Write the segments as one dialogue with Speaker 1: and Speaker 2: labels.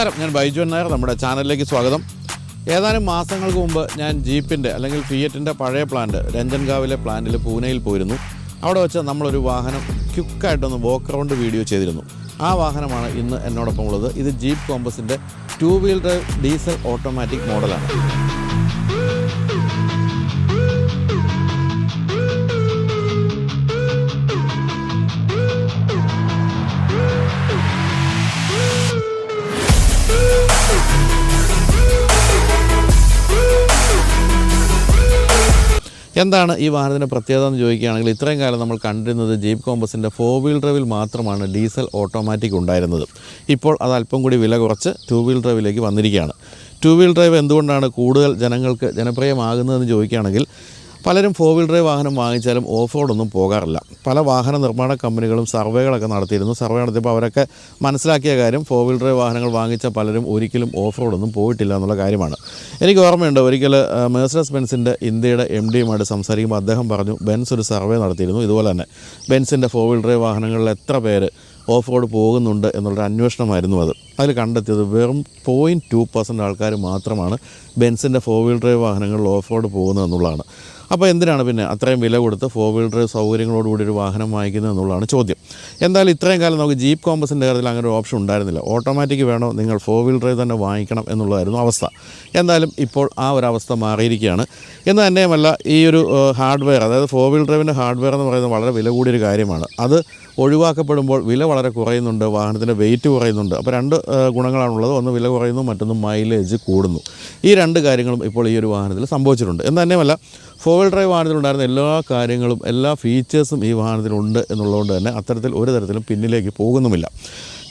Speaker 1: നമസ്കാരം. ഞാൻ ബൈജു നായർ നമ്മുടെ ചാനലിലേക്ക് സ്വാഗതം. ഏതാനും മാസങ്ങൾക്ക് മുമ്പ് ഞാൻ ജീപ്പിന്റെ അല്ലെങ്കിൽ ഫിയറ്റിന്റെ പഴയ പ്ലാന്റ് രഞ്ജൻഗാവിലെ പ്ലാന്റിൽ പൂനെയിൽ പോയിരുന്നു. അവിടെ വെച്ച് നമ്മളൊരു വാഹനം ക്യുക്കായിട്ടൊന്ന് വോക്ക് റൗണ്ട് വീഡിയോ ചെയ്തിരുന്നു. ആ വാഹനമാണ് ഇന്ന് എന്നോടൊപ്പം ഉള്ളത്. ഇത് Jeep കോമ്പസിന്റെ two wheel drive diesel automatic മോഡലാണ് എന്താണ് ഈ വാഹനത്തിന്റെ പ്രത്യേകത എന്ന് ചോദിക്കുകയാണെങ്കിൽ ഇത്രയും കാലം നമ്മൾ കണ്ടിരുന്നത് ജീപ്പ് കോമ്പസിന്റെ ഫോർ വീൽ ഡ്രൈവിൽ മാത്രമാണ് ഡീസൽ ഓട്ടോമാറ്റിക് ഉണ്ടായിരുന്നത്. ഇപ്പോൾ അത് അല്പം കൂടി വില കുറച്ച് ടു വീൽ ഡ്രൈവിലേക്ക് വന്നിരിക്കുകയാണ്. ടു വീൽ ഡ്രൈവ് എന്തുകൊണ്ടാണ് കൂടുതൽ ജനങ്ങൾക്ക് ജനപ്രിയമാകുന്നതെന്ന് ചോദിക്കുകയാണെങ്കിൽ പലരും ഫോർ വീൽ ഡ്രൈവ് വാഹനം വാങ്ങിച്ചാലും ഓഫ് റോഡൊന്നും പോകാറില്ല. പല വാഹന നിർമ്മാണ കമ്പനികളും സർവേകളൊക്കെ നടത്തിയിരുന്നു. സർവേ നടത്തിയപ്പോൾ അവരൊക്കെ മനസ്സിലാക്കിയ കാര്യം ഫോർ വീൽ ഡ്രൈവ് വാഹനങ്ങൾ വാങ്ങിച്ച പലരും ഒരിക്കലും ഓഫ് റോഡൊന്നും പോയിട്ടില്ല എന്നുള്ള കാര്യമാണ്. എനിക്ക് ഓർമ്മയുണ്ട് ഒരിക്കൽ മേഴ്സഡസ് ബെൻസിന്റെ ഇന്ത്യയുടെ എം ഡിയുമായിട്ട് സംസാരിക്കുമ്പോൾ അദ്ദേഹം പറഞ്ഞു ബെൻസ് ഒരു സർവേ നടത്തിയിരുന്നു ഇതുപോലെ തന്നെ. ബെൻസിന്റെ ഫോർ വീൽ ഡ്രൈവ് വാഹനങ്ങളിൽ എത്ര പേര് ഓഫ് റോഡ് പോകുന്നുണ്ട് എന്നുള്ളൊരു അന്വേഷണമായിരുന്നു അത്. അതിൽ കണ്ടെത്തിയത് വെറും പോയിന്റ് ടു പെർസെന്റ് ആൾക്കാർ മാത്രമാണ് ബെൻസിന്റെ ഫോർ വീൽ ഡ്രൈവ് വാഹനങ്ങളിൽ ഓഫ് റോഡ് പോകുന്നത് എന്നുള്ളതാണ്. അപ്പോൾ എന്തിനാണ് പിന്നെ അത്രയും വില കൊടുത്ത് ഫോർ വീൽ ഡ്രൈവ് സൗകര്യങ്ങളോടുകൂടി ഒരു വാഹനം വാങ്ങിക്കുന്നത് എന്നുള്ളതാണ് ചോദ്യം. എന്തായാലും ഇത്രയും കാലം നമുക്ക് ജീപ്പ് കോമ്പസിന്റെ കാര്യത്തിൽ അങ്ങനെ ഒരു ഓപ്ഷൻ ഉണ്ടായിരുന്നില്ല. ഓട്ടോമാറ്റിക് വേണോ? നിങ്ങൾ ഫോർ വീൽ ഡ്രൈവ് തന്നെ വാങ്ങിക്കണം എന്നുള്ളതായിരുന്നു അവസ്ഥ. എന്തായാലും ഇപ്പോൾ ആ ഒരു അവസ്ഥ മാറിയിരിക്കുകയാണ്. എന്ന് തന്നെയുമല്ല ഈ ഒരു ഹാർഡ്വെയർ അതായത് ഫോർ വീൽ ഡ്രൈവിന്റെ ഹാർഡ്വെയർ എന്ന് പറയുന്നത് വളരെ വില കൂടിയൊരു കാര്യമാണ്. അത് ഒഴിവാക്കപ്പെടുമ്പോൾ വില വളരെ കുറയുന്നുണ്ട് വാഹനത്തിന്റെ വെയിറ്റ് കുറയുന്നുണ്ട്. അപ്പോൾ രണ്ട് ഗുണങ്ങളാണുള്ളത്. ഒന്ന് വില കുറയുന്നു മറ്റൊന്ന് മൈലേജ് കൂടുന്നു. ഈ രണ്ട് കാര്യങ്ങളും ഇപ്പോൾ ഈ ഒരു വാഹനത്തിൽ സംഭവിച്ചിട്ടുണ്ട്. എന്ന് തന്നെയുമല്ല ഫോർ വീൽ ഡ്രൈവ് വാഹനത്തിലുണ്ടായിരുന്ന എല്ലാ കാര്യങ്ങളും എല്ലാ ഫീച്ചേഴ്സും ഈ വാഹനത്തിലുണ്ട് എന്നുള്ളതുകൊണ്ട് തന്നെ അത്തരത്തിൽ ഒരു തരത്തിലും പിന്നിലേക്ക് പോകുന്നുമില്ല.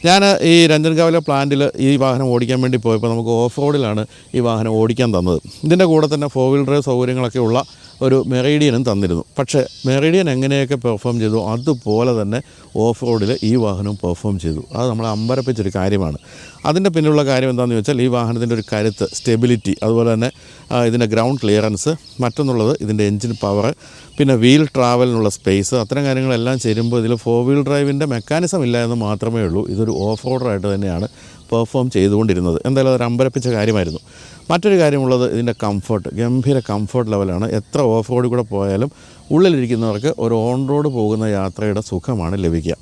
Speaker 1: ഞാൻ ഈ രഞ്ജൻകാവിലെ പ്ലാന്റിൽ ഈ വാഹനം ഓടിക്കാൻ വേണ്ടി പോയപ്പോൾ നമുക്ക് ഓഫ് റോഡിലാണ് ഈ വാഹനം ഓടിക്കാൻ തന്നത്. ഇതിന്റെ കൂടെ തന്നെ ഫോർ വീൽ ഡ്രൈവ് സൗകര്യങ്ങളൊക്കെ ഉള്ള ഒരു മെറീഡിയനും തന്നിരുന്നു. പക്ഷേ മെറീഡിയൻ എങ്ങനെയൊക്കെ പെർഫോം ചെയ്തു അതുപോലെ തന്നെ ഓഫ് റോഡിൽ ഈ വാഹനം പെർഫോം ചെയ്തു. അത് നമ്മളെ അമ്പരപ്പിച്ചൊരു കാര്യമാണ്. അതിന്റെ പിന്നിലുള്ള കാര്യം എന്താണെന്ന് വെച്ചാൽ ഈ വാഹനത്തിന്റെ ഒരു കരുത്ത് സ്റ്റെബിലിറ്റി അതുപോലെ തന്നെ ഇതിന്റെ ഗ്രൗണ്ട് ക്ലിയറൻസ് മറ്റൊന്നുള്ളത് ഇതിന്റെ എൻജിൻ പവർ പിന്നെ വീൽ ട്രാവലിനുള്ള സ്പേസ് അത്തരം കാര്യങ്ങളെല്ലാം ചേരുമ്പോൾ ഇതിൽ ഫോർ വീൽ ഡ്രൈവിന്റെ മെക്കാനിസം ഇല്ല എന്ന് മാത്രമേ ഉള്ളൂ. ഇതൊരു ഓഫ് റോഡറായിട്ട് തന്നെയാണ് പെർഫോം ചെയ്തുകൊണ്ടിരുന്നത്. എന്തായാലും അതൊരു അമ്പരപ്പിച്ച കാര്യമായിരുന്നു. മറ്റൊരു കാര്യമുള്ളത് ഇതിന്റെ കംഫർട്ട് ഗംഭീര കംഫർട്ട് ലെവലാണ് എത്ര ഓഫ് റോഡിൽ കൂടെ പോയാലും ഉള്ളിലിരിക്കുന്നവർക്ക് ഒരു ഓൺ റോഡ് പോകുന്ന യാത്രയുടെ സുഖമാണ് ലഭിക്കുക.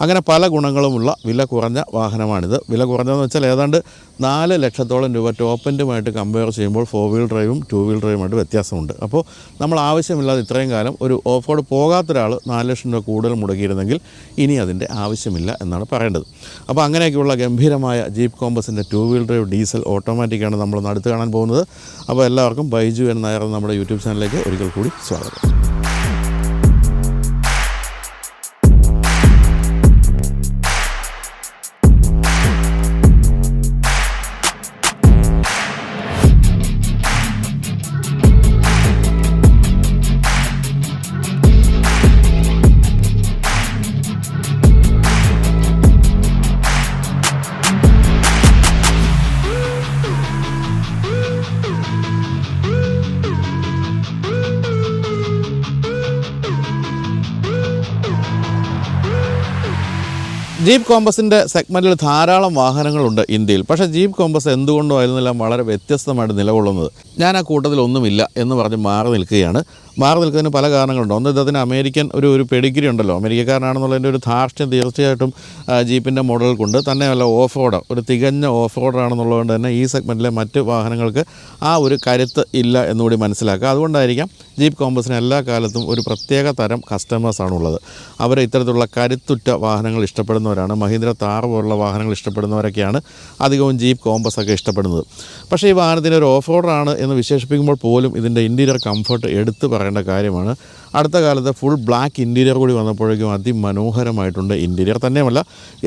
Speaker 1: അങ്ങനെ പല ഗുണങ്ങളുമുള്ള വില കുറഞ്ഞ വാഹനമാണിത്. വില കുറഞ്ഞതെന്ന് വെച്ചാൽ ഏതാണ്ട് നാല് ലക്ഷത്തോളം രൂപ ടോപ്പ് എൻഡുമായിട്ട് കമ്പയർ ചെയ്യുമ്പോൾ ഫോർ വീൽ ഡ്രൈവും ടു വീൽ ഡ്രൈവുമായിട്ട് വ്യത്യാസമുണ്ട്. അപ്പോൾ നമ്മൾ ആവശ്യമില്ലാതെ ഇത്രയും കാലം ഒരു ഓഫ് റോഡ് പോകാത്ത ഒരാൾ നാല് ലക്ഷം രൂപ കൂടുതൽ മുടക്കിയിരുന്നെങ്കിൽ ഇനി അതിന്റെ ആവശ്യമില്ല എന്നാണ് പറയേണ്ടത്. അപ്പോൾ അങ്ങനെയൊക്കെയുള്ള ഗംഭീരമായ ജീപ്പ് കോമ്പസിന്റെ ടു വീൽ ഡ്രൈവ് ഡീസൽ ഓട്ടോമാറ്റിക്കാണ് നമ്മൾ അടുത്ത് കാണാൻ പോകുന്നത്. അപ്പോൾ എല്ലാവർക്കും ബൈജു എന്ന നായർ നമ്മുടെ യൂട്യൂബ് ചാനലിലേക്ക് ഒരിക്കൽ കൂടി സ്വാഗതം. ജീപ്പ് കോമ്പസിന്റെ സെഗ്മെന്റിൽ ധാരാളം വാഹനങ്ങളുണ്ട് ഇന്ത്യയിൽ. പക്ഷേ ജീപ്പ് കോമ്പസ് എന്തുകൊണ്ടോ അതിൽ വളരെ വ്യത്യസ്തമായിട്ട് നിലകൊള്ളുന്നത് ഞാൻ ആ കൂട്ടത്തിൽ ഒന്നുമില്ല എന്ന് പറഞ്ഞ് മാറി നിൽക്കുകയാണ്. മാറി നിൽക്കുന്നതിന് പല കാരണങ്ങളുണ്ട്. ഒന്ന് ഇദ്ദേഹത്തിന് അമേരിക്കൻ ഒരു ഒരു പെഡിഗ്രി ഉണ്ടല്ലോ. അമേരിക്കക്കാരനാണെന്നുള്ളതിന്റെ ഒരു ധാർഷ്ട്യം തീർച്ചയായിട്ടും ജീപ്പിന്റെ മോഡലുകൾക്കുണ്ട്. തന്നെയല്ല ഓഫ് റോഡ് ഒരു തികഞ്ഞ ഓഫ് റോഡാണെന്നുള്ളതുകൊണ്ട് തന്നെ ഈ സെഗ്മെന്റിലെ മറ്റ് വാഹനങ്ങൾക്ക് ആ ഒരു കരുത്ത് ഇല്ല എന്നുകൂടി മനസ്സിലാക്കുക. അതുകൊണ്ടായിരിക്കാം ജീപ്പ് കോമ്പസിന് എല്ലാ കാലത്തും ഒരു പ്രത്യേക തരം കസ്റ്റമേഴ്സാണുള്ളത് അവർ ഇത്തരത്തിലുള്ള കരുത്തുറ്റ വാഹനങ്ങൾ ഇഷ്ടപ്പെടുന്നവരാണ്. മഹീന്ദ്ര താർ പോലുള്ള വാഹനങ്ങൾ ഇഷ്ടപ്പെടുന്നവരൊക്കെയാണ് അധികവും ജീപ്പ് കോമ്പസ് ഒക്കെ ഇഷ്ടപ്പെടുന്നത്. പക്ഷേ ഈ വാഹനത്തിന് ഒരു ഓഫ് റോഡാണ് എന്ന് വിശേഷിപ്പിക്കുമ്പോൾ പോലും ഇതിന്റെ ഇന്റീരിയർ കംഫർട്ട് എടുത്തു പറയേണ്ട കാര്യമാണ്. അടുത്ത കാലത്ത് ഫുൾ ബ്ലാക്ക് ഇന്റീരിയർ കൂടി വന്നപ്പോഴേക്കും അതിമനോഹരമായിട്ടുണ്ട് ഇന്റീരിയർ തന്നെയുമല്ല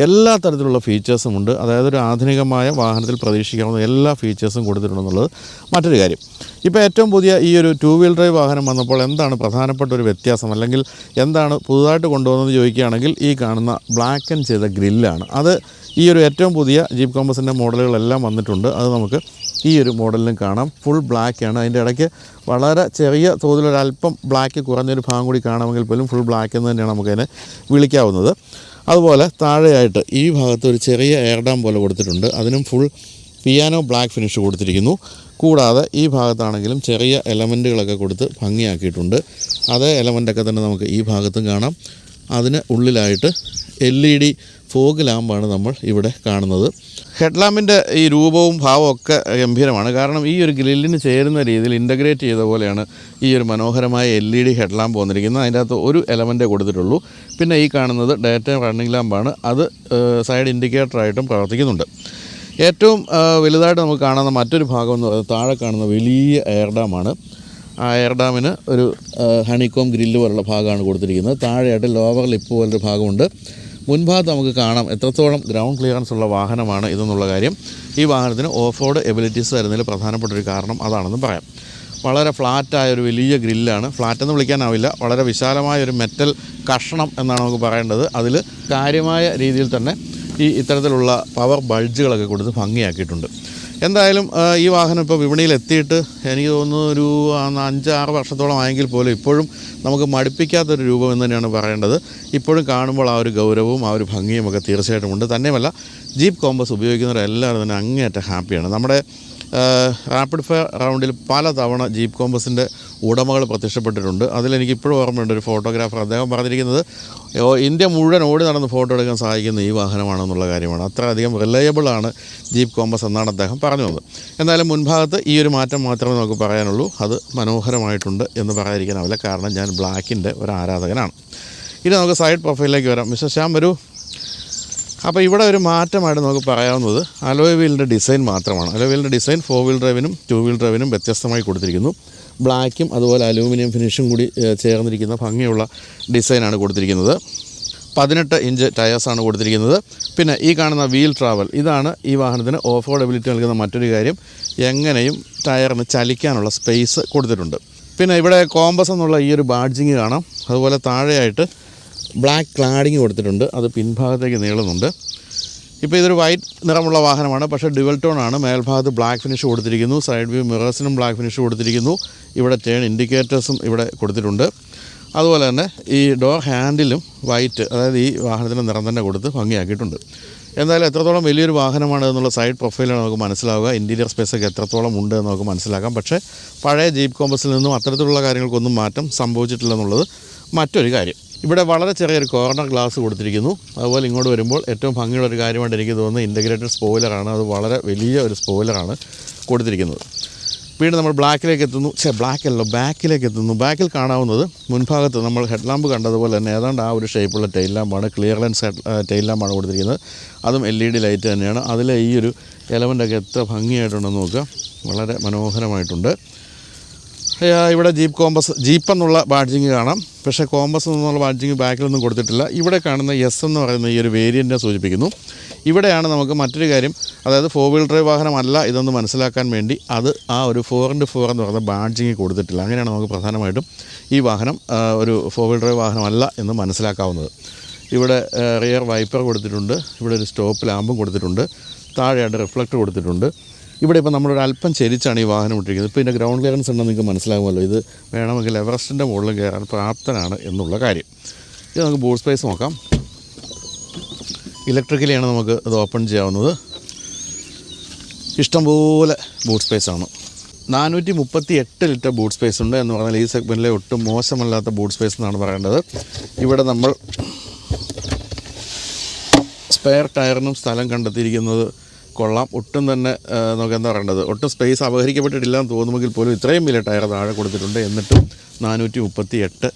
Speaker 1: എല്ലാ തരത്തിലുള്ള ഫീച്ചേഴ്സും ഉണ്ട്. അതായത് ഒരു ആധുനികമായ വാഹനത്തിൽ പ്രതീക്ഷിക്കാവുന്ന എല്ലാ ഫീച്ചേഴ്സും കൊടുത്തിട്ടുണ്ടെന്നുള്ളത് മറ്റൊരു കാര്യം. ഇപ്പോൾ ഏറ്റവും പുതിയ ഈ ഒരു ടു വീൽ ഡ്രൈവ് വാഹനം വന്നപ്പോൾ എന്താണ് പ്രധാനപ്പെട്ട ഒരു വ്യത്യാസം? അല്ലെങ്കിൽ എന്താണ് പുതുതായിട്ട് കൊണ്ടുവന്നത് ചോദിക്കുകയാണെങ്കിൽ ഈ കാണുന്ന ബ്ലാക്ക് ബ്ലാക്കൻ ചെയ്ത ഗ്രില്ലാണ് അത് ഈ ഒരു ഏറ്റവും പുതിയ ജീപ്പ് കോമ്പസിന്റെ മോഡലുകളെല്ലാം വന്നിട്ടുണ്ട്. അത് നമുക്ക് ഈ ഒരു മോഡലിലും കാണാം. ഫുൾ ബ്ലാക്കാണ് അതിന്റെ ഇടയ്ക്ക് വളരെ ചെറിയ തോതിലൊരല്പം ബ്ലാക്ക് കുറഞ്ഞൊരു ഭാഗം കൂടി കാണാമെങ്കിൽ പോലും ഫുൾ ബ്ലാക്ക് എന്ന് തന്നെയാണ് നമുക്കതിനെ വിളിക്കാവുന്നത്. അതുപോലെ താഴെയായിട്ട് ഈ ഭാഗത്ത് ഒരു ചെറിയ എയർ ഡാം പോലെ കൊടുത്തിട്ടുണ്ട്. അതിനും ഫുൾ പിയാനോ ബ്ലാക്ക് ഫിനിഷ് കൊടുത്തിരിക്കുന്നു. കൂടാതെ ഈ ഭാഗത്താണെങ്കിലും ചെറിയ എലമെന്റുകളൊക്കെ കൊടുത്ത് ഭംഗിയാക്കിയിട്ടുണ്ട്. അതേ എലമെന്റൊക്കെ തന്നെ നമുക്ക് ഈ ഭാഗത്തും കാണാം. അതിന് ഉള്ളിലായിട്ട് എൽ ഇ ഡി ഫോഗ് ലാമ്പാണ് നമ്മൾ ഇവിടെ കാണുന്നത്. ഹെഡ്ലാമ്പിന്റെ ഈ രൂപവും ഭാവവും ഒക്കെ ഗംഭീരമാണ്. കാരണം ഈ ഒരു ഗ്രില്ലിന് ചേരുന്ന രീതിയിൽ ഇന്റഗ്രേറ്റ് ചെയ്ത പോലെയാണ് ഈ ഒരു മനോഹരമായ എൽ ഇ ഡി ഹെഡ്ലാമ്പ് വന്നിരിക്കുന്നത്. അതിന്റെ അകത്ത് ഒരു എലമെന്റേ കൊടുത്തിട്ടുള്ളൂ. പിന്നെ ഈ കാണുന്നത് ഡേറ്റ റണ്ണിംഗ് ലാമ്പാണ്. അത് സൈഡ് ഇൻഡിക്കേറ്ററായിട്ടും പ്രവർത്തിക്കുന്നുണ്ട്. ഏറ്റവും വലുതായിട്ട് നമുക്ക് കാണുന്ന മറ്റൊരു ഭാഗം എന്ന് പറയുന്നത് താഴെ കാണുന്ന വലിയ എയർ ഡാമാണ് ആ എയർ ഡാമിന് ഒരു ഹണിക്കോം ഗ്രില്ല് പോലുള്ള ഭാഗമാണ് കൊടുത്തിരിക്കുന്നത്. താഴെയായിട്ട് ലോവർ ലിപ്പ് പോലൊരു ഭാഗമുണ്ട്. മുൻഭാഗത്ത് നമുക്ക് കാണാം എത്രത്തോളം ഗ്രൗണ്ട് ക്ലിയറൻസ് ഉള്ള വാഹനമാണ് ഇതെന്നുള്ള കാര്യം. ഈ വാഹനത്തിന് ഓഫ് റോഡ് എബിലിറ്റീസ് തരുന്നതിൽ പ്രധാനപ്പെട്ട ഒരു കാരണം അതാണെന്ന് പറയാം. വളരെ ഫ്ലാറ്റായ ഒരു വലിയ ഗ്രില്ലാണ്. ഫ്ലാറ്റ് എന്ന് വിളിക്കാനാവില്ല. വളരെ വിശാലമായ ഒരു മെറ്റൽ കഷണം എന്നാണ് നമുക്ക് പറയേണ്ടത്. അതിൽ കാര്യമായ രീതിയിൽ തന്നെ ഈ ഇത്തരത്തിലുള്ള പവർ ബൾജുകളൊക്കെ കൊടുത്ത് ഭംഗിയാക്കിയിട്ടുണ്ട്. എന്തായാലും ഈ വാഹനം ഇപ്പോൾ വിപണിയിൽ എത്തിയിട്ട് എനിക്ക് തോന്നുന്നു ഒരു അഞ്ച് ആറ് വർഷത്തോളം ആയെങ്കിൽ പോലും ഇപ്പോഴും നമുക്ക് മടുപ്പിക്കാത്തൊരു രൂപം എന്ന് തന്നെയാണ് പറയേണ്ടത്. ഇപ്പോഴും കാണുമ്പോൾ ആ ഒരു ഗൗരവവും ആ ഒരു ഭംഗിയും ഒക്കെ തീർച്ചയായിട്ടും ഉണ്ട്. തന്നെയുമല്ല ജീപ്പ് കോമ്പസ് ഉപയോഗിക്കുന്നവരെല്ലാവരും തന്നെ അങ്ങേയറ്റം ഹാപ്പിയാണ്. നമ്മുടെ റാപ്പിഡ് ഫയർ റൗണ്ടിൽ പല തവണ ജീപ്പ് കോമ്പസിന്റെ ഉടമകൾ പ്രത്യക്ഷപ്പെട്ടിട്ടുണ്ട്. അതിലെനിക്ക് ഇപ്പോഴും ഓർമ്മയുണ്ട് ഒരു ഫോട്ടോഗ്രാഫർ അദ്ദേഹം പറഞ്ഞിരിക്കുന്നത് ഇന്ത്യ മുഴുവൻ ഓടി നടന്ന് ഫോട്ടോ എടുക്കാൻ സഹായിക്കുന്ന ഈ വാഹനമാണെന്നുള്ള കാര്യമാണ്. അത്രയധികം റിലയബിൾ ആണ് ജീപ്പ് കോമ്പസ് എന്നാണ് അദ്ദേഹം പറഞ്ഞു വന്നത് എന്നാലും മുൻഭാഗത്ത് ഈ ഒരു മാറ്റം മാത്രമേ നമുക്ക് പറയാനുള്ളൂ. അത് മനോഹരമായിട്ടുണ്ട് എന്ന് പറയാതിരിക്കാനാവില്ല കാരണം ഞാൻ ബ്ലാക്കിന്റെ ഒരു ആരാധകനാണ്. ഇനി നമുക്ക് സൈഡ് പ്രൊഫൈലിലേക്ക് വരാം. മിസ്റ്റർ ശ്യാം വരൂ. അപ്പോൾ ഇവിടെ ഒരു മാറ്റമായിട്ട് നമുക്ക് പറയാവുന്നത് അലോയ് വീലിന്റെ ഡിസൈൻ മാത്രമാണ്. അലോയ് വീലിന്റെ ഡിസൈൻ ഫോർ വീൽ ഡ്രൈവിനും ടു വീൽ ഡ്രൈവിനും വ്യത്യസ്തമായി കൊടുത്തിരിക്കുന്നു. ബ്ലാക്കും അതുപോലെ അലൂമിനിയം ഫിനിഷും കൂടി ചേർന്നിരിക്കുന്ന ഭംഗിയുള്ള ഡിസൈനാണ് കൊടുത്തിരിക്കുന്നത്. പതിനെട്ട് ഇഞ്ച് ടയേഴ്സാണ് കൊടുത്തിരിക്കുന്നത്. പിന്നെ ഈ കാണുന്ന വീൽ ട്രാവൽ ഇതാണ് ഈ വാഹനത്തിന് ഓഫ് റോഡബിലിറ്റി നൽകുന്ന മറ്റൊരു കാര്യം. എങ്ങനെയും ടയറിന് ചലിക്കാനുള്ള സ്പേസ് കൊടുത്തിട്ടുണ്ട്. പിന്നെ ഇവിടെ കോമ്പസ് എന്നുള്ള ഈ ഒരു ബാഡ്ജിങ് കാണാം. അതുപോലെ താഴെയായിട്ട് ബ്ലാക്ക് ക്ലാഡിങ് കൊടുത്തിട്ടുണ്ട്. അത് പിൻഭാഗത്തേക്ക് നീളുന്നുണ്ട്. ഇപ്പോൾ ഇതൊരു വൈറ്റ് നിറമുള്ള വാഹനമാണ്. പക്ഷേ ഡുവൽ ടോൺ ആണ്. മേൽഭാഗത്ത് ബ്ലാക്ക് ഫിനിഷ് കൊടുത്തിരിക്കുന്നു. സൈഡ് വ്യൂ മിറേഴ്സിനും ബ്ലാക്ക് ഫിനിഷ് കൊടുത്തിരിക്കുന്നു. ഇവിടെ ടേൺ ഇൻഡിക്കേറ്റേഴ്സും ഇവിടെ കൊടുത്തിട്ടുണ്ട്. അതുപോലെ തന്നെ ഈ ഡോർ ഹാൻഡിലും വൈറ്റ് അതായത് ഈ വാഹനത്തിന്റെ നിറം തന്നെ കൊടുത്ത് ഭംഗിയാക്കിയിട്ടുണ്ട്. എന്തായാലും എത്രത്തോളം വലിയൊരു വാഹനമാണ് എന്നുള്ള സൈഡ് പ്രൊഫൈലാണ് നമുക്ക് മനസ്സിലാവുക. ഇന്റീരിയർ സ്പേസ് ഒക്കെ എത്രത്തോളം ഉണ്ട് എന്ന് നമുക്ക് മനസ്സിലാക്കാം. പക്ഷേ പഴയ ജീപ്പ് കോമ്പസിൽ നിന്നും അത്തരത്തിലുള്ള കാര്യങ്ങൾക്കൊന്നും മാറ്റം സംഭവിച്ചിട്ടില്ല എന്നുള്ളത് മറ്റൊരു കാര്യം. ഇവിടെ വളരെ ചെറിയൊരു കോർണർ ഗ്ലാസ് കൊടുത്തിരിക്കുന്നു. അതുപോലെ ഇങ്ങോട്ട് വരുമ്പോൾ ഏറ്റവും ഭംഗിയുള്ള ഒരു കാര്യമായിട്ട് എനിക്ക് തോന്നുന്നത് ഇന്റഗ്രേറ്റഡ് സ്പോയിലറാണ് അത് വളരെ വലിയ ഒരു സ്പോയിലറാണ് കൊടുത്തിരിക്കുന്നത്. വീണ്ടും നമ്മൾ ബ്ലാക്കിലേക്ക് എത്തുന്നു. ഛേ ബ്ലാക്കല്ലോ ബാക്കിലേക്ക് എത്തുന്നു. ബാക്കിൽ കാണാവുന്നത് മുൻഭാഗത്ത് നമ്മൾ ഹെഡ് ലാമ്പ് കണ്ടതുപോലെ തന്നെ ഏതാണ്ട് ആ ഒരു ഷേപ്പുള്ള ടെയിൽ ലാമ്പാണ് ക്ലിയർ ലെൻസ് ടെയിൽ ലാമ്പാണ് കൊടുത്തിരിക്കുന്നത്. അതും എൽ ഇ ഡി ലൈറ്റ് തന്നെയാണ്. അതിലെ ഈ ഒരു എലമെന്റൊക്കെ എത്ര ഭംഗിയായിട്ടുണ്ടെന്ന് നോക്കുക. വളരെ മനോഹരമായിട്ടുണ്ട്. ഇവിടെ ജീപ്പ് കോമ്പസ് ജീപ്പ് എന്നുള്ള ബാഡ്ജിങ് കാണാം. പക്ഷേ കോമ്പസ് എന്നുള്ള ബാഡ്ജിങ് ബാക്കിലൊന്നും കൊടുത്തിട്ടില്ല. ഇവിടെ കാണുന്ന എസ് എന്ന് പറയുന്ന ഈ ഒരു വേരിയന്റിനെ സൂചിപ്പിക്കുന്നു. ഇവിടെയാണ് നമുക്ക് മറ്റൊരു കാര്യം. അതായത് ഫോർ വീൽ ഡ്രൈവ് വാഹനമല്ല ഇതൊന്ന് മനസ്സിലാക്കാൻ വേണ്ടി അത് ആ ഒരു ഫോർ ഇന്റു ഫോർ എന്ന് പറയുന്ന ബാഡ്ജിങ് കൊടുത്തിട്ടില്ല. അങ്ങനെയാണ് നമുക്ക് പ്രധാനമായിട്ടും ഈ വാഹനം ഒരു ഫോർ വീൽ ഡ്രൈവ് വാഹനമല്ല എന്ന് മനസ്സിലാക്കാവുന്നത്. ഇവിടെ റിയർ വൈപ്പർ കൊടുത്തിട്ടുണ്ട്. ഇവിടെ ഒരു സ്റ്റോപ്പ് ലാമ്പും കൊടുത്തിട്ടുണ്ട്. താഴെയായിട്ട് റിഫ്ലക്റ്റ് കൊടുത്തിട്ടുണ്ട്. ഇവിടെ ഇപ്പോൾ നമ്മളൊരു അല്പം ചരിച്ചാണ് ഈ വാഹനം ഇട്ടിരിക്കുന്നത്. ഇപ്പോൾ ഇതിന്റെ ഗ്രൗണ്ട് ക്ലിയറൻസ് ഉണ്ടെന്ന് നിങ്ങൾക്ക് മനസ്സിലാകുമല്ലോ ഇത് വേണമെങ്കിൽ എവറസ്റ്റിന്റെ മുകളിൽ കയറാൻ പ്രാപ്തനാണ് എന്നുള്ള കാര്യം. ഇത് നമുക്ക് ബൂട്ട് സ്പേസ് നോക്കാം. ഇലക്ട്രിക്കലിയാണ് നമുക്ക് ഇത് ഓപ്പൺ ചെയ്യാവുന്നത്. ഇഷ്ടംപോലെ ബൂട്ട് സ്പേസ് ആണ്. നാനൂറ്റി മുപ്പത്തി എട്ട് ലിറ്റർ ബൂട്ട് സ്പേസ് ഉണ്ട് എന്ന് പറഞ്ഞാൽ ഈ സെഗ്മെന്റിലെ ഒട്ടും മോശമല്ലാത്ത ബൂട്ട് സ്പേസ് എന്നാണ് പറയേണ്ടത്. ഇവിടെ നമ്മൾ സ്പെയർ ടയറിനും സ്ഥലം കണ്ടെത്തിയിരിക്കുന്നത് കൊള്ളാം. ഒട്ടും തന്നെ നമുക്ക് എന്താ പറയേണ്ടത്? ഒട്ടും സ്പേസ് അപഹരിക്കപ്പെട്ടിട്ടില്ല എന്ന് തോന്നുമെങ്കിൽ പോലും ഇത്രയും വലിയ ടയർ താഴെ കൊടുത്തിട്ടുണ്ട്. എന്നിട്ടും നാനൂറ്റി മുപ്പത്തി എട്ട്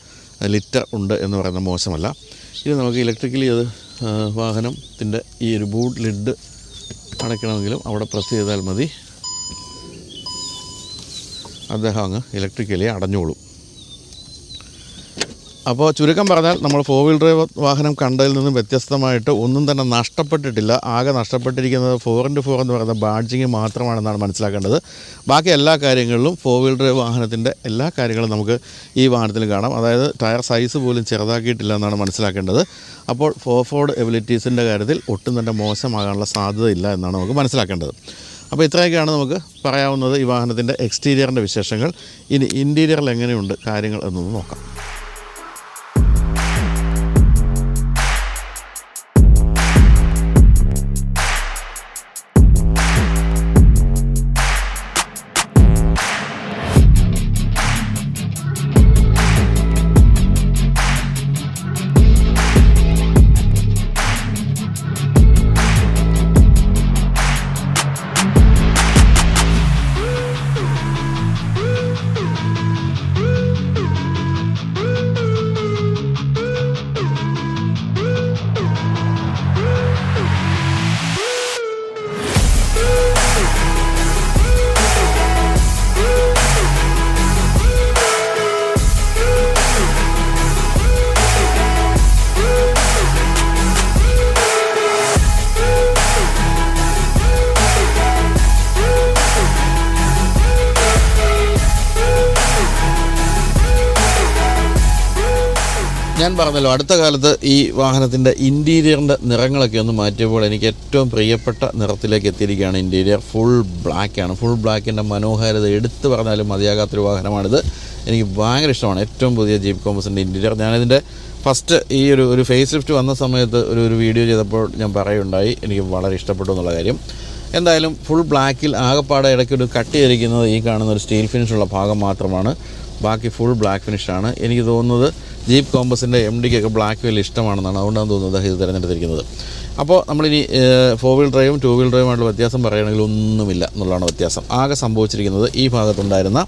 Speaker 1: ലിറ്റർ ഉണ്ട് എന്ന് പറയുന്നത് മോശമല്ല. ഇത് നമുക്ക് ഇലക്ട്രിക്കലി അത് വാഹനത്തിന്റെ ഈ ഒരു ബൂട്ട് ലിഡ് അടയ്ക്കണമെങ്കിലും അവിടെ പ്രസ് ചെയ്താൽ മതി. അദ്ദേഹം അങ്ങ് ഇലക്ട്രിക്കലി അടഞ്ഞോളും. അപ്പോൾ ചുരുക്കം പറഞ്ഞാൽ നമ്മൾ ഫോർ വീൽ ഡ്രൈവ് വാഹനം കണ്ടതിൽ നിന്നും വ്യത്യസ്തമായിട്ട് ഒന്നും തന്നെ നഷ്ടപ്പെട്ടിട്ടില്ല. ആകെ നഷ്ടപ്പെട്ടിരിക്കുന്നത് ഫോർ ഇന്റു ഫോർ എന്ന് പറയുന്ന ബാഡ്ജിങ് മാത്രമാണെന്നാണ് മനസ്സിലാക്കേണ്ടത്. ബാക്കി എല്ലാ കാര്യങ്ങളിലും ഫോർ വീൽ ഡ്രൈവ് വാഹനത്തിന്റെ എല്ലാ കാര്യങ്ങളും നമുക്ക് ഈ വാഹനത്തിൽ കാണാം. അതായത് ടയർ സൈസ് പോലും ചെറുതാക്കിയിട്ടില്ല എന്നാണ് മനസ്സിലാക്കേണ്ടത്. അപ്പോൾ ഫോർ ഫോർഡ് എബിലിറ്റീസിന്റെ കാര്യത്തിൽ ഒട്ടും തന്നെ മോശമാകാനുള്ള സാധ്യതയില്ല എന്നാണ് നമുക്ക് മനസ്സിലാക്കേണ്ടത്. അപ്പോൾ ഇത്രയൊക്കെയാണ് നമുക്ക് പറയാവുന്നത് ഈ വാഹനത്തിന്റെ എക്സ്റ്റീരിയറിന്റെ വിശേഷങ്ങൾ. ഇനി ഇന്റീരിയറിൽ എങ്ങനെയുണ്ട് കാര്യങ്ങൾ എന്നൊന്ന് നോക്കാം. ഞാൻ പറഞ്ഞല്ലോ അടുത്ത കാലത്ത് ഈ വാഹനത്തിന്റെ ഇന്റീരിയറിന്റെ നിറങ്ങളൊക്കെ ഒന്ന് മാറ്റിയപ്പോൾ എനിക്ക് ഏറ്റവും പ്രിയപ്പെട്ട നിറത്തിലേക്ക് എത്തിയിരിക്കുകയാണ് ഇന്റീരിയർ ഫുൾ ബ്ലാക്കാണ് ഫുൾ ബ്ലാക്കിന്റെ മനോഹാരിത എടുത്തു പറഞ്ഞാലും മതിയാകാത്തൊരു വാഹനമാണിത്. എനിക്ക് ഭയങ്കര ഇഷ്ടമാണ്. ഏറ്റവും പുതിയ ജീപ്പ് കോമ്പസിന്റെ ഇന്റീരിയർ ഞാനിതിന്റെ ഫസ്റ്റ് ഈ ഒരു ഒരു ഫേസ് ലിഫ്റ്റ് വന്ന സമയത്ത് ഒരു ഒരു വീഡിയോ ചെയ്തപ്പോൾ ഞാൻ പറയുണ്ടായി. എനിക്ക് വളരെ ഇഷ്ടപ്പെട്ടു എന്നുള്ള കാര്യം. എന്തായാലും ഫുൾ ബ്ലാക്കിൽ ആകെപ്പാടെ ഇടയ്ക്ക് ഒരു കട്ട് ചെയ്തിരിക്കുന്നത് ഈ കാണുന്ന ഒരു സ്റ്റീൽ ഫിനിഷുള്ള ഭാഗം മാത്രമാണ്. ബാക്കി ഫുൾ ബ്ലാക്ക് ഫിനിഷാണ് എനിക്ക് തോന്നുന്നത് ജീപ്പ് കോമ്പസിന്റെ എം ഡിക്കൊക്കെ ബ്ലാക്ക് വലിയ ഇഷ്ടമാണെന്നാണ് അതുകൊണ്ടാണ് തോന്നുന്നത് ഇത് തിരഞ്ഞെടുത്തിരിക്കുന്നത്. അപ്പോൾ നമ്മളിനി ഫോർ വീൽ ഡ്രൈവും ടു വീൽ ഡ്രൈവുമായിട്ടുള്ള വ്യത്യാസം പറയുകയാണെങ്കിൽ ഒന്നുമില്ല എന്നുള്ളതാണ് വ്യത്യാസം. ആകെ സംഭവിച്ചിരിക്കുന്നത് ഈ ഭാഗത്തുണ്ടായിരുന്ന